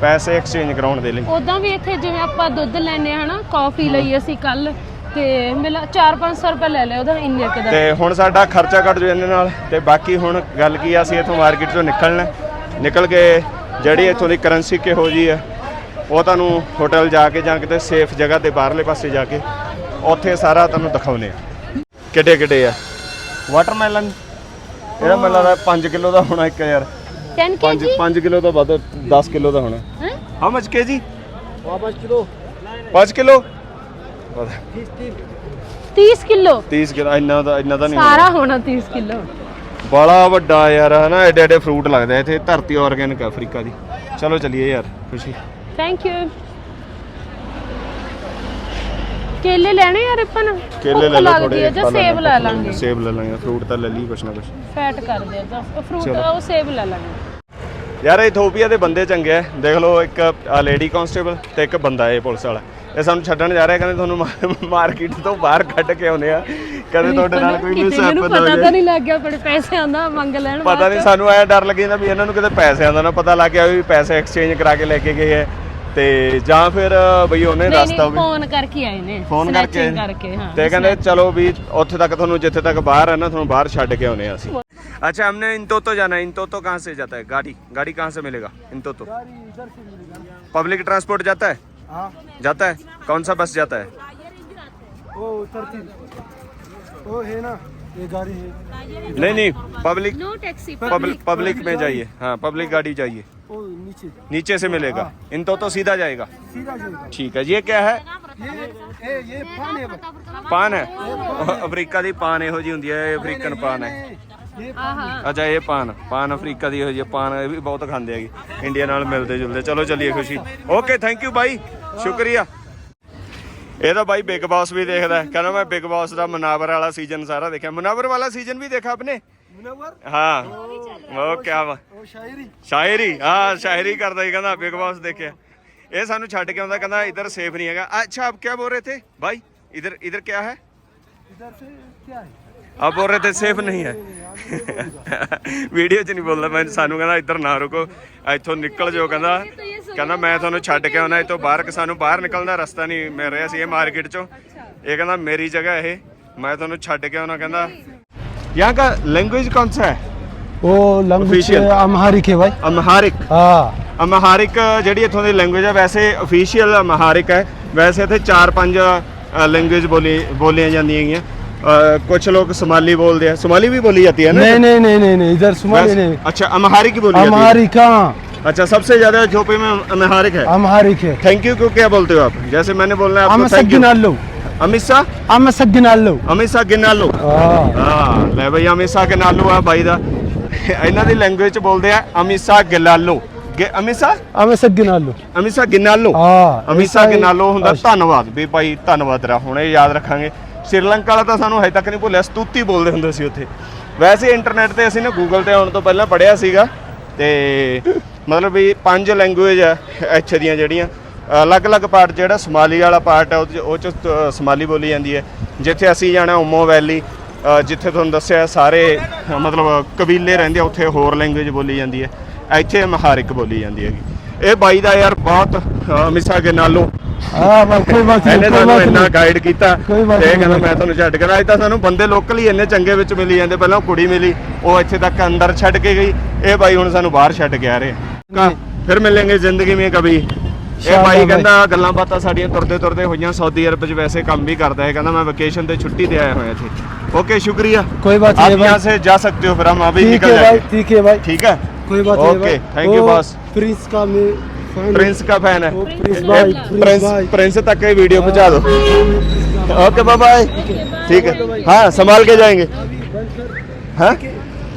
ਪੈਸੇ ਐਕਸਚੇਂਜ ਕਰਾਉਣ ਦੇ ਲਈ। ਉਦਾਂ ਵੀ ਇੱਥੇ ਜਿਵੇਂ ਆਪਾਂ ਦੁੱਧ ਲੈਨੇ ਹਨਾ? ਕਾਫੀ ਲਈ ਅਸੀਂ ਕੱਲ ਤੇ ਮਿਲਾ 4-500 ਰੁਪਏ ਲੈ ਲਿਆ ਉਹਦਾ ਇੰਨੇ ਕੁ ਦਾ। ਤੇ ਹੁਣ ਸਾਡਾ ਖਰਚਾ ਘੱਟ ਜੂ ਇਹਦੇ ਨਾਲ ਤੇ ਬਾਕੀ ਹੁਣ ਗੱਲ ਕੀ ਆ ਅਸੀਂ ਇੱਥੋਂ ਮਾਰਕੀਟ ਤੋਂ ਨਿਕਲਣਾ। ਨਿਕਲ ਕੇ ਜਿਹੜੀ ਇੱਥੋਂ ਦੀ ਕਰੰਸੀ ਕਿਹੋ ਜੀ ਆ ਉਹ ਤੁਹਾਨੂੰ ਹੋਟਲ ਜਾ ਕੇ ਜਾਂ ਕਿਤੇ ਸੇਫ ਜਗ੍ਹਾ ਤੇ ਬਾਹਰਲੇ ਪਾਸੇ ਜਾ ਕੇ ਉੱਥੇ ਸਾਰਾ ਤੁਹਾਨੂੰ ਦਿਖਾਉਨੇ ਆ। ਕਿੱਡੇ ਕਿੱਡੇ ਆ? ਵਾਟਰਮੈਲਨ ਇਹਦਾ ਮੈਨੂੰ ਲੱਗਦਾ 5 ਕਿਲੋ ਦਾ ਹੋਣਾ ਇੱਕ ਯਾਰ। 10 5 kg 5 ਕਿਲੋ ਤੋਂ ਵੱਧ 10 ਕਿਲੋ ਦਾ ਹੋਣਾ। ਹੈਂ? How much KG 5 kilo. 5 kilo? 30 kilo. 30 kilo ਇੰਨਾ ਦਾ ਇੰਨਾ ਦਾ ਨਹੀਂ ਸਾਰਾ ਹੋਣਾ 30 ਕਿਲੋ। ਬੜਾ ਵੱਡਾ ਯਾਰ ਹਨਾ ਐਡੇ ਐਡੇ ਫਰੂਟ ਲੱਗਦਾ ਇੱਥੇ ਧਰਤੀ ਆਰਗੈਨਿਕ ਅਫਰੀਕਾ ਦੀ। ਚਲੋ ਚੱਲੀਏ ਯਾਰ ਖੁਸ਼ੀ। ਥੈਂਕ ਯੂ ਕੇਲੇ ਲੈਣੇ ਯਾਰ ਆਪਾਂ ਨੂੰ? ਕੇਲੇ ਭੁੱਖ ਲੈ ਲਓ ਲੱਗਦੀ ਥੋੜੇ ਹੈ ਜਾਂ ਸੇਬ ਲੈ ਲਾਂਗੇ। ਸੇਬ ਲੈ ਲਾਂਗੇ ਫਰੂਟ ਤਾਂ ਲੈ ਲਈ ਕੁਛ ਨਾ ਕੁਛ। ਫੈਟ ਕਰਦੇ ਆ ਜਾਂ ਫਰੂਟ ਚਲੋ। ਉਹ ਸੇਬ ਲੈ ਲਾਂਗੇ। ਯਾਰ ਇਥੋਪੀਆ ਦੇ ਬੰਦੇ ਚੰਗੇ ਆ। ਦੇਖ ਲਓ ਇੱਕ ਲੇਡੀ ਕਾਂਸਟੇਬਲ ਤੇ ਇੱਕ ਬੰਦਾ ਇਹ ਪੁਲਿਸ ਵਾਲਾ। ਇਹ ਸਾਨੂੰ ਛੱਡਣ ਜਾ ਰਿਹਾ ਕਹਿੰਦੇ ਤੁਹਾਨੂੰ ਮਾਰਕੀਟ ਤੋਂ ਬਾਹਰ ਕੱਢ ਕੇ ਆਉਨੇ ਆ। ਕਹਿੰਦੇ ਤੁਹਾਡੇ ਨਾਲ ਕੋਈ ਕਿਤੇ ਮਿਸ ਮੈਨੂੰ ਹੋ ਪਤਾ ਤਾਂ ਜਾਏ ਨਹੀਂ ਲੱਗ ਗਿਆ ਬੜੇ ਪੈਸੇ ਆਂਦਾ ਮੰਗ ਲੈਣ ਪਤਾ ਨਹੀਂ ਸਾਨੂੰ ਐ ਡਰ ਲੱਗੀ ਜਾਂਦਾ ਵੀ ਇਹਨਾਂ ਨੂੰ ਕਿਤੇ ਪੈਸਿਆਂ ਦਾ ਨਾ ਪਤਾ ਲੱਗ ਗਿਆ ਵੀ ਪੈਸੇ ਐਕਸਚੇਂਜ ਕਰਾ ਕੇ ਲੈ ਕੇ ਗਏ ਆ। ਤੇ ਜਾਂ ਫਿਰ ਬਈ ਉਹਨੇ ਨਹੀਂ ਦੱਸਤਾ ਨਹੀਂ ਵੀ ਫੋਨ ਕਰਕੇ ਆਏ ਨੇ ਫੋਨ ਕਰਕੇ snatching ਕਰਕੇ ਹਾਂ ਤੇ ਕਹਿੰਦੇ ਚਲੋ ਵੀ ਉੱਥੇ ਤੱਕ ਤੁਹਾਨੂੰ ਜਿੱਥੇ ਤੱਕ ਬਾਹਰ ਹੈ ਨਾ ਤੁਹਾਨੂੰ ਬਾਹਰ ਛੱਡ ਕੇ ਆਉਨੇ ਆ ਅਸੀਂ अच्छा हमने इंतोतो जाना है इंतोतो कहाँ से जाता है गाड़ी गाड़ी कहाँ से मिलेगा इंतोतो पब्लिक ट्रांसपोर्ट जाता है हाँ जाता है कौन सा बस जाता है वो उतरती वो है ना ये गाड़ी है नहीं नहीं public no taxi public public में जाइए हाँ पब्लिक गाड़ी चाहिए वो नीचे नीचे से मिलेगा इंतोतो सीधा जाएगा सीधा जाएगा ठीक है ये क्या है ये ये ये पान है बस। ਪਾਨ ਹੈ ਅਫਰੀਕਾ ਦੀ ਪਾਨ ਇਹੋ ਜੀ ਹੁੰਦੀ ਹੈ ਇਹ ਅਫਰੀਕਨ ਪਾਨ ਹੈ ये ਅੱਛਾ ਇਹ ਪਾਨ ਪਾਨ ਅਫਰੀਕਾ ਦੀ ਇਹੋ ਜਿਹੀ ਪਾਨ ਇਹ ਵੀ ਬਹੁਤ ਖਾਂਦੇ ਹੈਗੇ ਇੰਡੀਆ ਨਾਲ ਮਿਲਦੇ ਜੁਲਦੇ ਚਲੋ ਚੱਲੀਏ ਖੁਸ਼ੀ ਓਕੇ ਥੈਂਕ ਯੂ ਬਾਈ ਸ਼ੁਕਰੀਆ ਇਹ ਤਾਂ ਬਾਈ ਬਿਗ ਬਾਸ ਵੀ ਦੇਖਦਾ ਹੈ। ਕਹਿੰਦਾ ਮੈਂ ਬਿਗ ਬਾਸ ਦਾ ਮਨਾਵਰ ਵਾਲਾ ਸੀਜ਼ਨ ਸਾਰਾ ਦੇਖਿਆ ਮਨਾਵਰ ਵਾਲਾ ਸੀਜ਼ਨ ਵੀ ਦੇਖਾ ਆਪਨੇ मुनव्वर ਹਾਂ ਉਹ ਕਿਆ ਵਾ वो शायरी ਸ਼ਾਇਰੀ ਹਾਂ ਸ਼ਾਇਰੀ ਕਰਦਾ ਹੀ ਕਹਿੰਦਾ ਬਿਗ ਬਾਸ ਦੇਖਿਆ ਇਹ ਸਾਨੂੰ ਛੱਡ ਕੇ ਆਉਂਦਾ ਕਹਿੰਦਾ ਇਧਰ ਸੇਫ ਨਹੀਂ ਹੈਗਾ ਅੱਛਾ ਆਪ ਕੀ ਬੋਲ ਰਹੇ ਥੇ ਭਾਈ ਇਧਰ ਇਧਰ ਕੀ ਹੈ इधर से क्या है ਆਪ ਬੋਲ ਰਹੇ ਥੇ ਸੇਫ ਨਹੀਂ ਹੈ ਵੀਡੀਓ 'ਚ ਨਹੀਂ ਬੋਲਦਾ ਮੈਂ ਸਾਨੂੰ ਕਹਿੰਦਾ ਇੱਧਰ ਨਾ ਰੁਕੋ ਇੱਥੋਂ ਨਿਕਲ ਜਾਓ ਕਹਿੰਦਾ ਕਹਿੰਦਾ ਮੈਂ ਤੁਹਾਨੂੰ ਛੱਡ ਕੇ ਆਉਣਾ ਇੱਥੋਂ ਬਾਹਰ ਕਿ ਸਾਨੂੰ ਬਾਹਰ ਨਿਕਲਣ ਦਾ ਰਸਤਾ ਨਹੀਂ ਮਿਲ ਰਿਹਾ ਸੀ ਇਹ ਮਾਰਕੀਟ 'ਚੋਂ ਇਹ ਕਹਿੰਦਾ ਮੇਰੀ ਜਗ੍ਹਾ ਇਹ ਮੈਂ ਤੁਹਾਨੂੰ ਛੱਡ ਕੇ ਆਉਣਾ ਕਹਿੰਦਾ यहाँ का लैंग्वेज कौन सा है वो लैंग्वेज Official. अम्हारिक है भाई अम्हारिक हाँ ਅਮਹਾਰਿਕ ਜਿਹੜੀ ਇੱਥੋਂ ਦੀ ਲੈਂਗੁਏਜ ਹੈ ਵੈਸੇ ਅਫੀਸ਼ੀਅਲ ਅਮਹਾਰਿਕ ਹੈ ਵੈਸੇ ਇੱਥੇ 4-5 ਲੈਂਗੁਏਜ ਬੋਲੀ ਬੋਲੀਆਂ ਜਾਂਦੀਆਂ ਹੈਗੀਆਂ ਕੁਝ ਲੋਕ ਸੋਮਾਲੀ ਬੋਲਦੇ ਆ ਸੋਮਾਲੀ ਵੀ ਬੋਲੀ ਜਾਂਦੀ है ना नहीं नहीं नहीं नहीं नहीं इधर सुमाली वैसे- नहीं अच्छा अमहारिक की बोली जाती है अम्हारिक हाँ अच्छा सबसे ज्यादा इथोपिया में अमहारिक है अम्हारिक है थैंक यू को क्या बोलते हो आप जैसे मैंने बोलना है I'm आपको थैंक यू అమిత్ షా అమ్మసగ్గినాళ్ళు అమిత్ ਗਿਨਾਲੋ ਹਾਂ ਲੈ ਬਈ ਅਮਿਤ ਸ਼ਾਹ ਗਿਨਾਲੋ ਆ ਬਾਈ ਦਾ ਇਹਨਾਂ ਦੀ ਲੈਂਗੁਏਜ ਬੋਲਦੇ ਆ ਅਮਿਤ ਗਿਲਾਲੋ ਗਿ- ਅਮਿਤ ਸ਼ਾਹ ਅਮਸਗਿਨਾਲੋ ਅਮਿਤ ਗਿਨਾਲੋ ਹਾਂ, ਅਮਿਤ ਗਿਨਾਲੋ ਹੁੰਦਾ ਧੰਨਵਾਦ ਵੀ ਭਾਈ ਧੰਨਵਾਦ ਰਾ ਹੁਣ ਇਹ ਯਾਦ ਰੱਖਾਂਗੇ ਸ਼੍ਰੀਲੰਕਾ ਵਾਲਾ ਤਾਂ ਸਾਨੂੰ ਹਜੇ ਤੱਕ ਨਹੀਂ ਭੁੱਲਿਆ ਸਤੂਤੀ ਬੋਲਦੇ ਹੁੰਦੇ ਸੀ ਉੱਥੇ ਵੈਸੇ ਇੰਟਰਨੈਟ ਤੇ ਅਸੀਂ ਨਾ ਗੂਗਲ ਤੇ ਆਉਣ ਤੋਂ ਪਹਿਲਾਂ ਪੜਿਆ ਸੀਗਾ ਤੇ ਮਤਲਬ ਵੀ ਪੰਜ ਲੈਂਗੁਏਜ ਐ ਇੱਥੇ ਦੀਆਂ ਜਿਹੜੀਆਂ ਅਲੱਗ-ਅਲੱਗ ਪਾਰਟ ਜਿਹੜਾ ਸਮਾਲੀ ਵਾਲਾ ਪਾਰਟ ਹੈ ਉਹ ਚ ਸਮਾਲੀ ਬੋਲੀ ਜਾਂਦੀ ਹੈ। ਜਿੱਥੇ ਅਸੀਂ ਜਾਣਾ ਉਮੋ ਵੈਲੀ ਜਿੱਥੇ ਤੁਹਾਨੂੰ ਦੱਸਿਆ ਸਾਰੇ ਮਤਲਬ ਕਬੀਲੇ ਰਹਿੰਦੇ ਆ ਉੱਥੇ ਹੋਰ ਲੈਂਗੁਏਜ ਬੋਲੀ ਜਾਂਦੀ ਹੈ। ਇੱਥੇ ਮਹਾਰਿਕ ਬੋਲੀ ਜਾਂਦੀ ਹੈਗੀ। ਇਹ ਬਾਈ ਦਾ ਯਾਰ ਬਹੁਤ ਮਿਸਾ ਕੇ ਨਾਲੋਂ। ਆ ਬਸ ਕੋਈ ਬਸ ਤੁਹਾਨੂੰ ਇੰਨਾ ਗਾਈਡ ਕੀਤਾ। ਤੇ ਕਹਿੰਦਾ ਮੈਂ ਤੁਹਾਨੂੰ ਛੱਡ ਕੇ ਅੱਜ ਤਾਂ ਸਾਨੂੰ ਬੰਦੇ ਲੋਕਲ ਹੀ ਇੰਨੇ ਚੰਗੇ ਵਿੱਚ ਮਿਲੀ ਜਾਂਦੇ। ਪਹਿਲਾਂ ਕੁੜੀ ਮਿਲੀ ਉਹ ਇੱਥੇ ਤੱਕ ਅੰਦਰ ਛੱਡ ਕੇ ਗਈ। ਇਹ ਬਾਈ ਹੁਣ ਸਾਨੂੰ ਬਾਹਰ ਛੱਡ ਕੇ ਆ ਰਹੇ ਫਿਰ ਮਿਲਾਂਗੇ ਜ਼ਿੰਦਗੀ ਮੇਂ ਕਭੀ। ਇਹ ਸ਼ਾਬਾਸ਼ ਬਾਈ ਬਾਈ। ਕਹਿੰਦਾ ਗੱਲਾਂ ਬਾਤਾਂ ਸਾਡੀਆਂ ਤੁਰਦੇ ਤੁਰਦੇ ਹੋਈਆਂ ਸਾਊਦੀ ਅਰਬ 'ਚ ਵੈਸੇ ਕੰਮ ਵੀ ਕਰਦਾ ਹੈ ਕਹਿੰਦਾ ਮੈਂ ਵਕੇਸ਼ਨ ਤੇ ਛੁੱਟੀ ਤੇ ਆਇਆ ਹੋਇਆ ਇੱਥੇ ਓਕੇ ਸ਼ੁਕਰੀਆ कोई बात आप नहीं यहाँ भाई से जा सकते हो फिर हम अभी ठीक निकल है भाई जाएंगे ठीक है भाई ठीक है कोई बात नहीं ओके भाई थैंक यू वो बॉस प्रिंस का मैं fan प्रिंस का फैन है वो प्रिंस भाई प्रिंस प्रिंस भाई प्रिंस तक की वीडियो पहुंचा दो ओके बाय बाय ठीक है हाँ संभाल के जाएंगे हाँ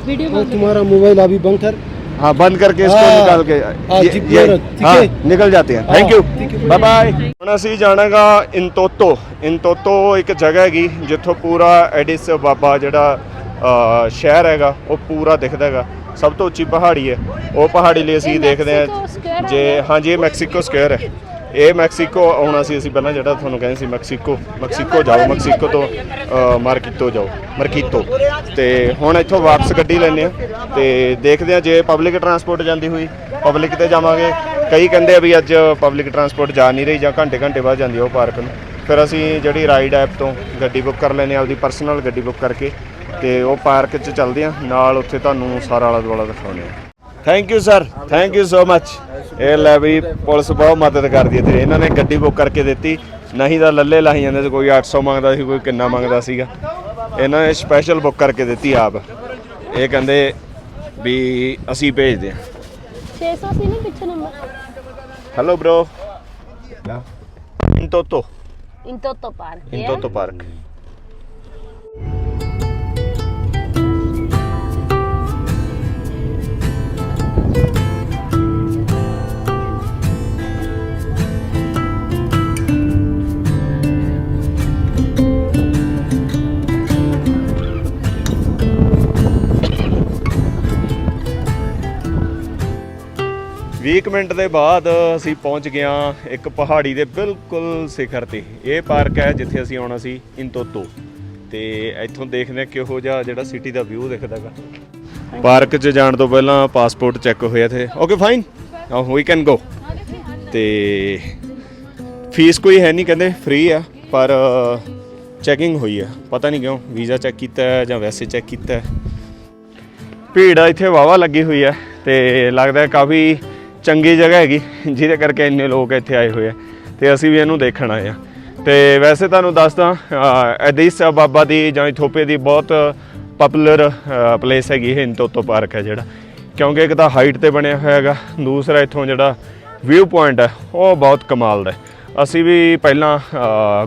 ਵੀਡੀਓ वो तुम्हारा मोबाइल अभी बंद कर हाँ बंद करके इसको हाँ, निकाल के हाँ, ये- जिप ये- में रख, ठीक हाँ, है? निकल जाते हैं थैंक हाँ, यू ठीक है, ਬਾਏ ਬਾਏ ਹੁਣ ਅਸੀਂ ਜਾਣਾਗਾ ਇੰਤੋਤੋ ਇੰਤੋਤੋ ਇੱਕ ਜਗ੍ਹਾ ਹੈਗੀ ਜਿੱਥੋਂ ਪੂਰਾ ਐਡਿਸ ਬਾਬਾ ਜਿਹੜਾ ਅ, ਸ਼ਹਿਰ ਹੈਗਾ ਉਹ ਪੂਰਾ ਦਿਖਦਾ ਹੈਗਾ ਸਭ ਤੋਂ ਉੱਚੀ ਪਹਾੜੀ ਹੈ ਉਹ ਪਹਾੜੀ ਲਈ ਅਸੀਂ ਇਹ ਦੇਖਦੇ ਮੈਕਸੀਕੋ ਹਾਂ ਸਕੁਅਰ ਜੇ ਹੈ? ਹਾਂਜੀ ਇਹ ਮੈਕਸੀਕੋ ਸਕੁਅਰ ਹੈ ਇਹ ਮੈਕਸੀਕੋ ਆਉਣਾ ਸੀ ਅਸੀਂ ਪਹਿਲਾਂ ਜਿਹੜਾ ਤੁਹਾਨੂੰ ਕਹਿੰਦੇ ਸੀ ਮੈਕਸੀਕੋ। ਮੈਕਸੀਕੋ ਜਾਓ ਮੈਕਸੀਕੋ ਤੋਂ ਅ, ਜਾਓ ਮਾਰਕੀਤੋ ਤੇ ਹੁਣ ਇੱਥੋਂ ਵਾਪਸ ਗੱਡੀ ਲੈਣੇ ਆ। ਤੇ ਦੇਖਦੇ ਆ ਜੇ ਪਬਲਿਕ ਟਰਾਂਸਪੋਰਟ ਜਾਂਦੀ ਹੋਈ ਪਬਲਿਕ ਤੇ ਜਾਵਾਂਗੇ। ਕਈ ਕਹਿੰਦੇ ਆ ਵੀ ਅੱਜ ਪਬਲਿਕ ਟਰਾਂਸਪੋਰਟ ਜਾ ਨਹੀਂ ਰਹੀ ਜਾਂ ਘੰਟੇ ਘੰਟੇ ਬਾਅਦ ਜਾਂਦੀ ਉਹ ਪਾਰਕ ਨੂੰ। ਫਿਰ ਅਸੀਂ ਜਿਹੜੀ ਰਾਈਡ ਐਪ ਤੋਂ ਗੱਡੀ ਬੁੱਕ ਕਰ ਲੈਨੇ ਆ ਆਪਦੀ ਪਰਸਨਲ ਗੱਡੀ ਬੁੱਕ ਕਰਕੇ। ਤੇ ਉਹ ਪਾਰਕ 'ਚ ਚੱਲਦੇ ਆ। ਨਾਲ ਉੱਥੇ ਤੁਹਾਨੂੰ ਸਾਰਾ ਆਲਾ ਦੁਆਲਾ ਦਿਖਾਉਣੇ ਆ। Thank you sir thank you so much ਇਹ ਲੈ ਵੀ ਪੁਲਿਸ ਬਹੁਤ ਮਦਦ ਕਰਦੀ ਹੈ ਤੇਰੀ। ਇਹਨਾਂ ਨੇ ਗੱਡੀ ਬੁੱਕ ਕਰਕੇ ਦਿੱਤੀ। ਨਹੀਂ ਤਾਂ ਲੱਲੇ ਲਾਈ ਜਾਂਦੇ ਸੀ ਕੋਈ 800 ਮੰਗਦਾ ਸੀ ਕੋਈ ਕਿੰਨਾ ਮੰਗਦਾ ਸੀਗਾ। ਇਹਨਾਂ ਨੇ ਸਪੈਸ਼ਲ ਬੁੱਕ ਕਰਕੇ ਦਿੱਤੀ ਆਪ। ਇਹ ਕਹਿੰਦੇ ਵੀ ਅਸੀਂ ਭੇਜਦੇ ਹਾਂ। 600 ਸੀ ਨਹੀਂ ਪਿੱਛੇ number hello bro Entoto Entoto park Entoto park 20 ਕੁ ਮਿੰਟ ਦੇ ਬਾਅਦ ਅਸੀਂ ਪਹੁੰਚ ਗਏ ਗਿਆ ਇੱਕ ਪਹਾੜੀ ਦੇ ਬਿਲਕੁਲ ਸਿਖਰ ਤੇ। ਇਹ ਪਾਰਕ ਹੈ ਜਿੱਥੇ ਅਸੀਂ ਆਉਣਾ ਸੀ ਇੰਤੋਤੋ। ਤੇ ਇੱਥੋਂ ਦੇਖਦੇ ਹਾਂ ਕਿਹੋ ਜਿਹਾ ਜਿਹੜਾ ਸਿਟੀ ਦਾ ਵਿਊ ਦਿਖਦਾਗਾ ਪਾਰਕ 'ਚ ਜਾਣ ਤੋਂ ਪਹਿਲਾਂ ਪਾਸਪੋਰਟ ਚੈੱਕ ਹੋਇਆ ਤੇ okay fine now we can go ਤੇ ਫੀਸ ਕੋਈ ਹੈ ਨਹੀਂ ਕਹਿੰਦੇ ਫ੍ਰੀ ਆ, ਪਰ ਚੈਕਿੰਗ ਹੋਈ ਆ। ਪਤਾ ਨਹੀਂ ਕਿਉਂ ਵੀਜ਼ਾ ਚੈੱਕ ਕੀਤਾ ਜਾਂ ਵੈਸੇ ਚੈੱਕ ਕੀਤਾ ਭੀੜ ਇੱਥੇ ਵਾਵਾ ਲੱਗੀ ਹੋਈ ਹੈ ਤੇ ਲੱਗਦਾ ਕਾਫੀ ਚੰਗੀ ਜਗ੍ਹਾ ਹੈਗੀ, ਜਿਹਦੇ ਕਰਕੇ ਇੰਨੇ ਲੋਕ ਇੱਥੇ ਆਏ ਹੋਏ ਆ ਤੇ ਅਸੀਂ ਵੀ ਇਹਨੂੰ ਦੇਖਣ ਆਏ ਆ। ਤੇ ਵੈਸੇ ਤੁਹਾਨੂੰ ਦੱਸਦਾ ਅਦੀਸ ਬਾਬਾ ਦੀ ਜਾਂ ਇਥੋਪੀਆ ਦੀ ਬਹੁਤ ਪਪੂਲਰ ਪਲੇਸ ਹੈਗੀ ਇਹ ਇੰਤੋਤੋ ਪਾਰਕ ਹੈ ਜਿਹੜਾ। ਕਿਉਂਕਿ ਇੱਕ ਤਾਂ ਹਾਈਟ ਤੇ ਬਣਿਆ ਹੋਇਆ ਹੈਗਾ, ਦੂਸਰਾ ਇੱਥੋਂ ਜਿਹੜਾ ਵਿਊ ਪੁਆਇੰਟ ਹੈ, ਉਹ ਬਹੁਤ ਕਮਾਲ ਦਾ ਅਸੀਂ ਵੀ ਪਹਿਲਾਂ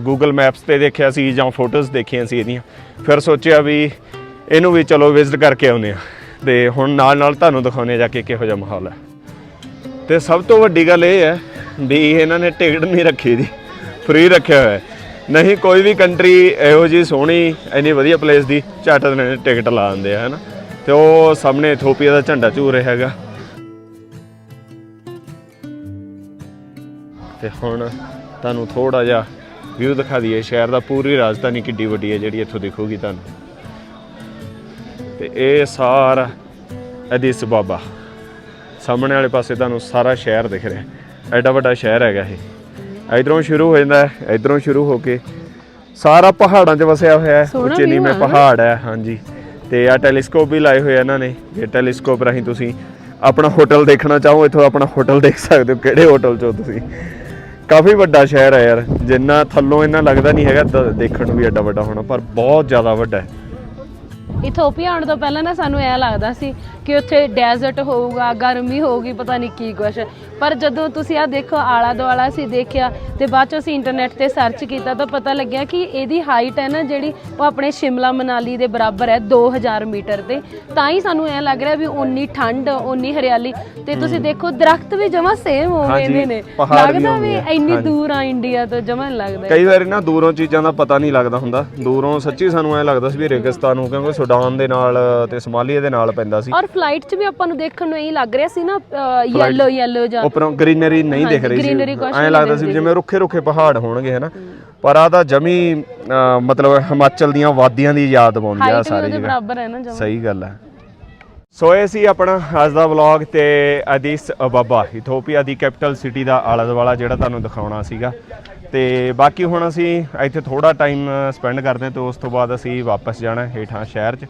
ਗੂਗਲ ਮੈਪਸ ਤੇ ਦੇਖਿਆ ਸੀ ਜਾਂ ਫੋਟੋਜ਼ ਦੇਖੀਆਂ ਸੀ ਇਹਦੀਆਂ। ਫਿਰ ਸੋਚਿਆ ਵੀ ਇਹਨੂੰ ਵੀ ਚਲੋ ਵਿਜ਼ਿਟ ਕਰਕੇ ਆਉਂਦੇ ਆ ਤੇ ਹੁਣ ਨਾਲ ਨਾਲ ਤੁਹਾਨੂੰ ਦਿਖਾਉਂਦੇ ਆ ਜਾ ਕੇ ਕਿਹੋ ਜਿਹਾ ਮਾਹੌਲ ਹੈ। ਤੇ ਸਭ ਤੋਂ ਵੱਡੀ ਗੱਲ ਇਹ ਹੈ ਵੀ ਇਹਨਾਂ ਨੇ ਟਿਕਟ ਨਹੀਂ ਰੱਖੀ ਦੀ ਫ੍ਰੀ ਰੱਖਿਆ ਹੋਇਆ ਨਹੀਂ ਕੋਈ ਵੀ ਕੰਟਰੀ ਇਹੋ ਜੀ ਸੋਹਣੀ, ਇੰਨੀ ਵਧੀਆ ਪਲੇਸ ਦੀ ਝੱਟ ਨੇ ਟਿਕਟ ਲਾ ਦਿੰਦੇ ਆ, ਹਨਾ। ਤੇ ਉਹ ਸਾਹਮਣੇ ਇਥੋਪੀਆ ਦਾ ਝੰਡਾ ਝੂਰ ਰਿਹਾ ਹੈਗਾ। ਤੇ ਹੁਣ ਤੁਹਾਨੂੰ ਥੋੜਾ ਜਿਹਾ ਵਿਊ ਦਿਖਾ ਦਈਏ, ਸ਼ਹਿਰ ਦਾ ਪੂਰੀ ਰਾਜਧਾਨੀ ਕਿੱਡੀ ਵੱਡੀ ਹੈ ਜਿਹੜੀ ਇੱਥੋਂ ਦਿਖੂਗੀ ਤੁਹਾਨੂੰ। ਤੇ ਇਹ ਸਾਰਾ ਅਦੀਸ ਬਾਬਾ। ਸਾਹਮਣੇ ਵਾਲੇ ਪਾਸੇ ਤੁਹਾਨੂੰ ਸਾਰਾ ਸ਼ਹਿਰ ਦਿਖ ਰਿਹਾ ਐਡਾ ਵੱਡਾ ਸ਼ਹਿਰ ਹੈਗਾ ਇਹ। ਇਧਰੋਂ ਸ਼ੁਰੂ ਹੋ ਜਾਂਦਾ ਹੈ ਇਧਰੋਂ ਸ਼ੁਰੂ ਹੋ ਕੇ ਸਾਰਾ ਪਹਾੜਾਂ 'ਚ ਵਸਿਆ ਹੋਇਆ ਹੈ। ਉੱਚੇ ਨੀਵੇਂ। ਪਹਾੜ ਹੈ ਹਾਂਜੀ। ਤੇ ਆ ਟੈਲੀਸਕੋਪ ਵੀ ਲਾਏ ਹੋਏ ਆ ਇਹਨਾਂ ਨੇ। ਇਹ ਟੈਲੀਸਕੋਪ ਰਾਹੀਂ ਤੁਸੀਂ ਆਪਣਾ ਹੋਟਲ ਦੇਖਣਾ ਚਾਹੋ ਇੱਥੋਂ ਆਪਣਾ ਹੋਟਲ ਦੇਖ ਸਕਦੇ ਹੋ ਕਿਹੜੇ ਹੋਟਲ 'ਚੋਂ ਤੁਸੀਂ। ਕਾਫੀ ਵੱਡਾ ਸ਼ਹਿਰ ਹੈ ਯਾਰ। ਜਿੰਨਾ ਥੱਲੋਂ ਇਹਨਾਂ ਲੱਗਦਾ ਨਹੀਂ ਹੈਗਾ ਦੇਖਣ ਨੂੰ ਵੀ ਐਡਾ ਵੱਡਾ ਹੋਣਾ ਪਰ ਬਹੁਤ ਜ਼ਿਆਦਾ ਵੱਡਾ ਹੈ। ਇਥੋਪੀਆ ਆਉਣ ਤੋਂ ਪਹਿਲਾਂ ਨਾ ਸਾਨੂੰ ਐ ਲੱਗਦਾ ਸੀ ਕਿ ਉੱਥੇ ਡੈਜ਼ਰਟ ਹੋਊਗਾ ਗਰਮੀ ਹੋਊਗੀ ਪਤਾ ਨਹੀਂ ਕੀ ਕੁਛ। ਪਰ ਜਦੋਂ ਤੁਸੀਂ ਆ ਦੇਖੋ ਆਲਾ ਦੁਆਲਾ ਅਸੀਂ ਦੇਖਿਆ ਤੇ ਬਾਅਦ ਚ ਅਸੀਂ ਇੰਟਰਨੈਟ ਤੇ ਸਰਚ ਕੀਤਾ ਤਾਂ ਪਤਾ ਲੱਗਿਆ ਕਿ ਇਹਦੀ ਹਾਈਟ ਹੈ ਨਾ ਜਿਹੜੀ ਉਹ ਆਪਣੇ ਸ਼ਿਮਲਾ ਮਨਾਲੀ ਦੇ ਬਰਾਬਰ ਹੈ 2000 ਮੀਟਰ ਤੇ। ਤਾਂ ਹੀ ਸਾਨੂੰ ਐ ਲੱਗ ਰਿਹਾ ਵੀ ਉਨੀ ਠੰਡ ਉਨੀ ਹਰਿਆਲੀ। ਤੇ ਤੁਸੀਂ ਦੇਖੋ ਦਰਖਤ ਵੀ ਜਮਾ ਸੇਮ ਹਾਂਜੀ, ਇਹਦੇ ਨੇ। ਲੱਗਦਾ ਵੀ ਇੰਨੀ। ਦੂਰ ਆ ਇੰਡੀਆ ਤੋਂ ਜਮਾ ਲੱਗਦਾ। ਕਈ ਵਾਰੀ ਨਾ ਦੂਰੋਂ ਚੀਜ਼ਾਂ ਦਾ ਪਤਾ ਨਹੀਂ ਲੱਗਦਾ ਹੁੰਦਾ। ਦੂਰੋਂ ਸੱਚੀ ਸਾਨੂੰ ਐ ਲੱਗਦਾ ਸੀ ਵੀ ਰੇਗਿਸਤਾਨ ਨੂੰ ਕਿਉਂਕਿ ਸੁਡਾਨ ਦੇ ਨਾਲ ਤੇ ਸੋਮਾਲੀਆ ਦੇ ਨਾਲ ਪੈਂਦਾ ਸੀ। ਔਰ ਫਲਾਈਟ 'ਚ ਵੀ ਆਪਾਂ ਨੂੰ ਦੇਖਣ ਨੂੰ ਇਹੀ ਲੱਗ ਰਿਹਾ ਸੀ ਨਾ ਯੈਲੋ ਯੈਲੋ ਜਾਂ ਉੱਪਰੋਂ ਗ੍ਰੀਨਰੀ ਨਹੀਂ ਦਿਖ ਰਹੀ ਸੀ। ਐਂ ਲੱਗਦਾ ਸੀ ਜਿਵੇਂ ਰੁੱਖੇ ਰੁੱਖੇ ਪਹਾੜ ਹੋਣਗੇ ਹਨਾ। ਪਰ ਆ ਤਾਂ ਜਮੀ ਮਤਲਬ ਹਿਮਾਚਲ ਦੀਆਂ ਵਾਦੀਆਂ ਦੀ ਯਾਦ ਦਿਵਾਉਂਦੀ ਆ ਸਾਰੀ ਉਹਦੇ ਜਗ੍ਹਾ। ਬਰਾਬਰ ਹੈ ਨਾ ਜਮਾ। ਸਹੀ ਗੱਲ ਹੈ। ਸੋ ਇਹ ਸੀ ਆਪਣਾ ਅੱਜ ਦਾ ਵਲੌਗ ਤੇ ਅਦੀਸ ਅਬਾਬਾ ਇਥੋਪੀਆ ਦੀ ਕੈਪੀਟਲ ਸਿਟੀ ਦਾ ਆਲਾ ਦੁਆਲਾ ਜਿਹੜਾ ਤੁਹਾਨੂੰ ਦਿਖਾਉਣਾ ਸੀਗਾ। ਤੇ ਬਾਕੀ ਹੁਣ ਅਸੀਂ ਇੱਥੇ ਥੋੜਾ ਟਾਈਮ ਸਪੈਂਡ ਕਰਦੇ ਹਾਂ ਤੇ ਉਸ ਤੋਂ ਬਾਅਦ ਅਸੀਂ ਵਾਪਸ ਜਾਣਾ ਹੈ ਹੇਠਾਂ ਸ਼ਹਿਰ 'ਚ।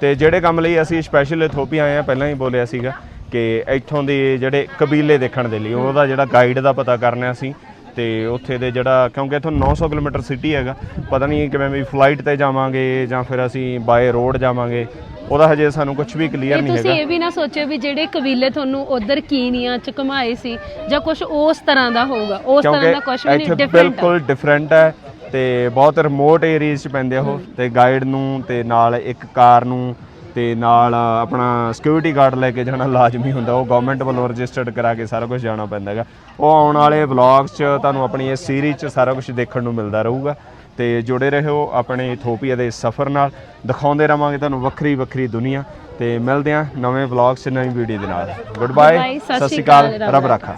ਤੇ ਜਿਹੜੇ ਕੰਮ ਲਈ ਅਸੀਂ ਸਪੈਸ਼ਲ ਇਥੋਪੀਆ ਆਏ ਆ ਪਹਿਲਾਂ ਹੀ ਬੋਲਿਆ ਸੀਗਾ ਕਿ ਇੱਥੋਂ ਦੇ ਜਿਹੜੇ ਕਬੀਲੇ ਦੇਖਣ ਦੇ ਲਈ, ਉਹਦਾ ਜਿਹੜਾ ਗਾਈਡ ਦਾ ਪਤਾ ਕਰਨਾ ਅਸੀਂ ਤੇ ਉੱਥੇ ਦੇ ਜਿਹੜਾ, ਕਿਉਂਕਿ ਇੱਥੋਂ 900 ਕਿਲੋਮੀਟਰ ਸਿਟੀ ਹੈਗਾ, ਪਤਾ ਨਹੀਂ ਕਿਵੇਂ ਵੀ ਫਲਾਈਟ ਤੇ ਜਾਵਾਂਗੇ ਜਾਂ ਫਿਰ ਅਸੀਂ ਬਾਏ ਰੋਡ ਜਾਵਾਂਗੇ। ਉਹਦਾ ਹਜੇ ਸਾਨੂੰ ਕੁਝ ਵੀ ਕਲੀਅਰ ਨਹੀਂ ਤੁਸੀਂ ਹੈਗਾ। ਇਹ ਵੀ ਨਾ ਸੋਚਿਓ ਵੀ ਜਿਹੜੇ ਕਬੀਲੇ ਤੁਹਾਨੂੰ ਉਧਰ ਕੀਨੀਆ ਚ ਘਮਾਏ ਸੀ ਜਾਂ ਕੁਝ ਉਸ ਤਰ੍ਹਾਂ ਦਾ ਹੋਊਗਾ ਉਸ ਤਰ੍ਹਾਂ ਦਾ ਕੁਝ ਵੀ ਨਹੀਂ ਇੱਥੇ ਡਿਫਰੈਂਟ ਬਿਲਕੁਲ ਡਿਫਰੈਂਟ ਹੈ ਤੇ ਬਹੁਤ ਰਿਮੋਟ ਏਰੀਆਜ਼ 'ਚ ਪੈਂਦੇ ਆ ਉਹ ਤੇ ਗਾਈਡ ਨੂੰ ਤੇ ਨਾਲ ਇੱਕ ਕਾਰ ਨੂੰ ਤੇ ਨਾਲ ਆਪਣਾ ਸਿਕਿਉਰਿਟੀ ਗਾਰਡ ਲੈ ਕੇ ਜਾਣਾ ਲਾਜ਼ਮੀ ਹੁੰਦਾ ਉਹ ਗਵਰਨਮੈਂਟ ਵੱਲੋਂ ਰਜਿਸਟਰਡ ਕਰਾ ਕੇ ਸਾਰਾ ਕੁਝ ਜਾਣਾ ਪੈਂਦਾ ਹੈਗਾ। ਉਹ ਆਉਣ ਵਾਲੇ ਵਲੌਗਸ 'ਚ ਤੁਹਾਨੂੰ ਆਪਣੀ ਇਸ ਸੀਰੀਜ਼ 'ਚ ਸਾਰਾ ਕੁਝ ਦੇਖਣ ਨੂੰ ਮਿਲਦਾ ਰਹੂਗਾ। ਤੇ ਜੁੜੇ ਰਹੋ ਆਪਣੇ ਇਥੋਪੀਆ ਦੇ ਸਫ਼ਰ ਨਾਲ। ਦਿਖਾਉਂਦੇ ਰਵਾਂਗੇ ਤੁਹਾਨੂੰ ਵੱਖਰੀ ਵੱਖਰੀ ਦੁਨੀਆ। ਤੇ ਮਿਲਦੇ ਹਾਂ ਨਵੇਂ ਵਲੌਗਸ 'ਚ ਨਵੀਂ ਵੀਡੀਓ ਦੇ ਨਾਲ। ਗੁੱਡ ਬਾਏ ਸਤਿ ਸ਼੍ਰੀ ਅਕਾਲ ਰੱਬ ਰਾਖਾ।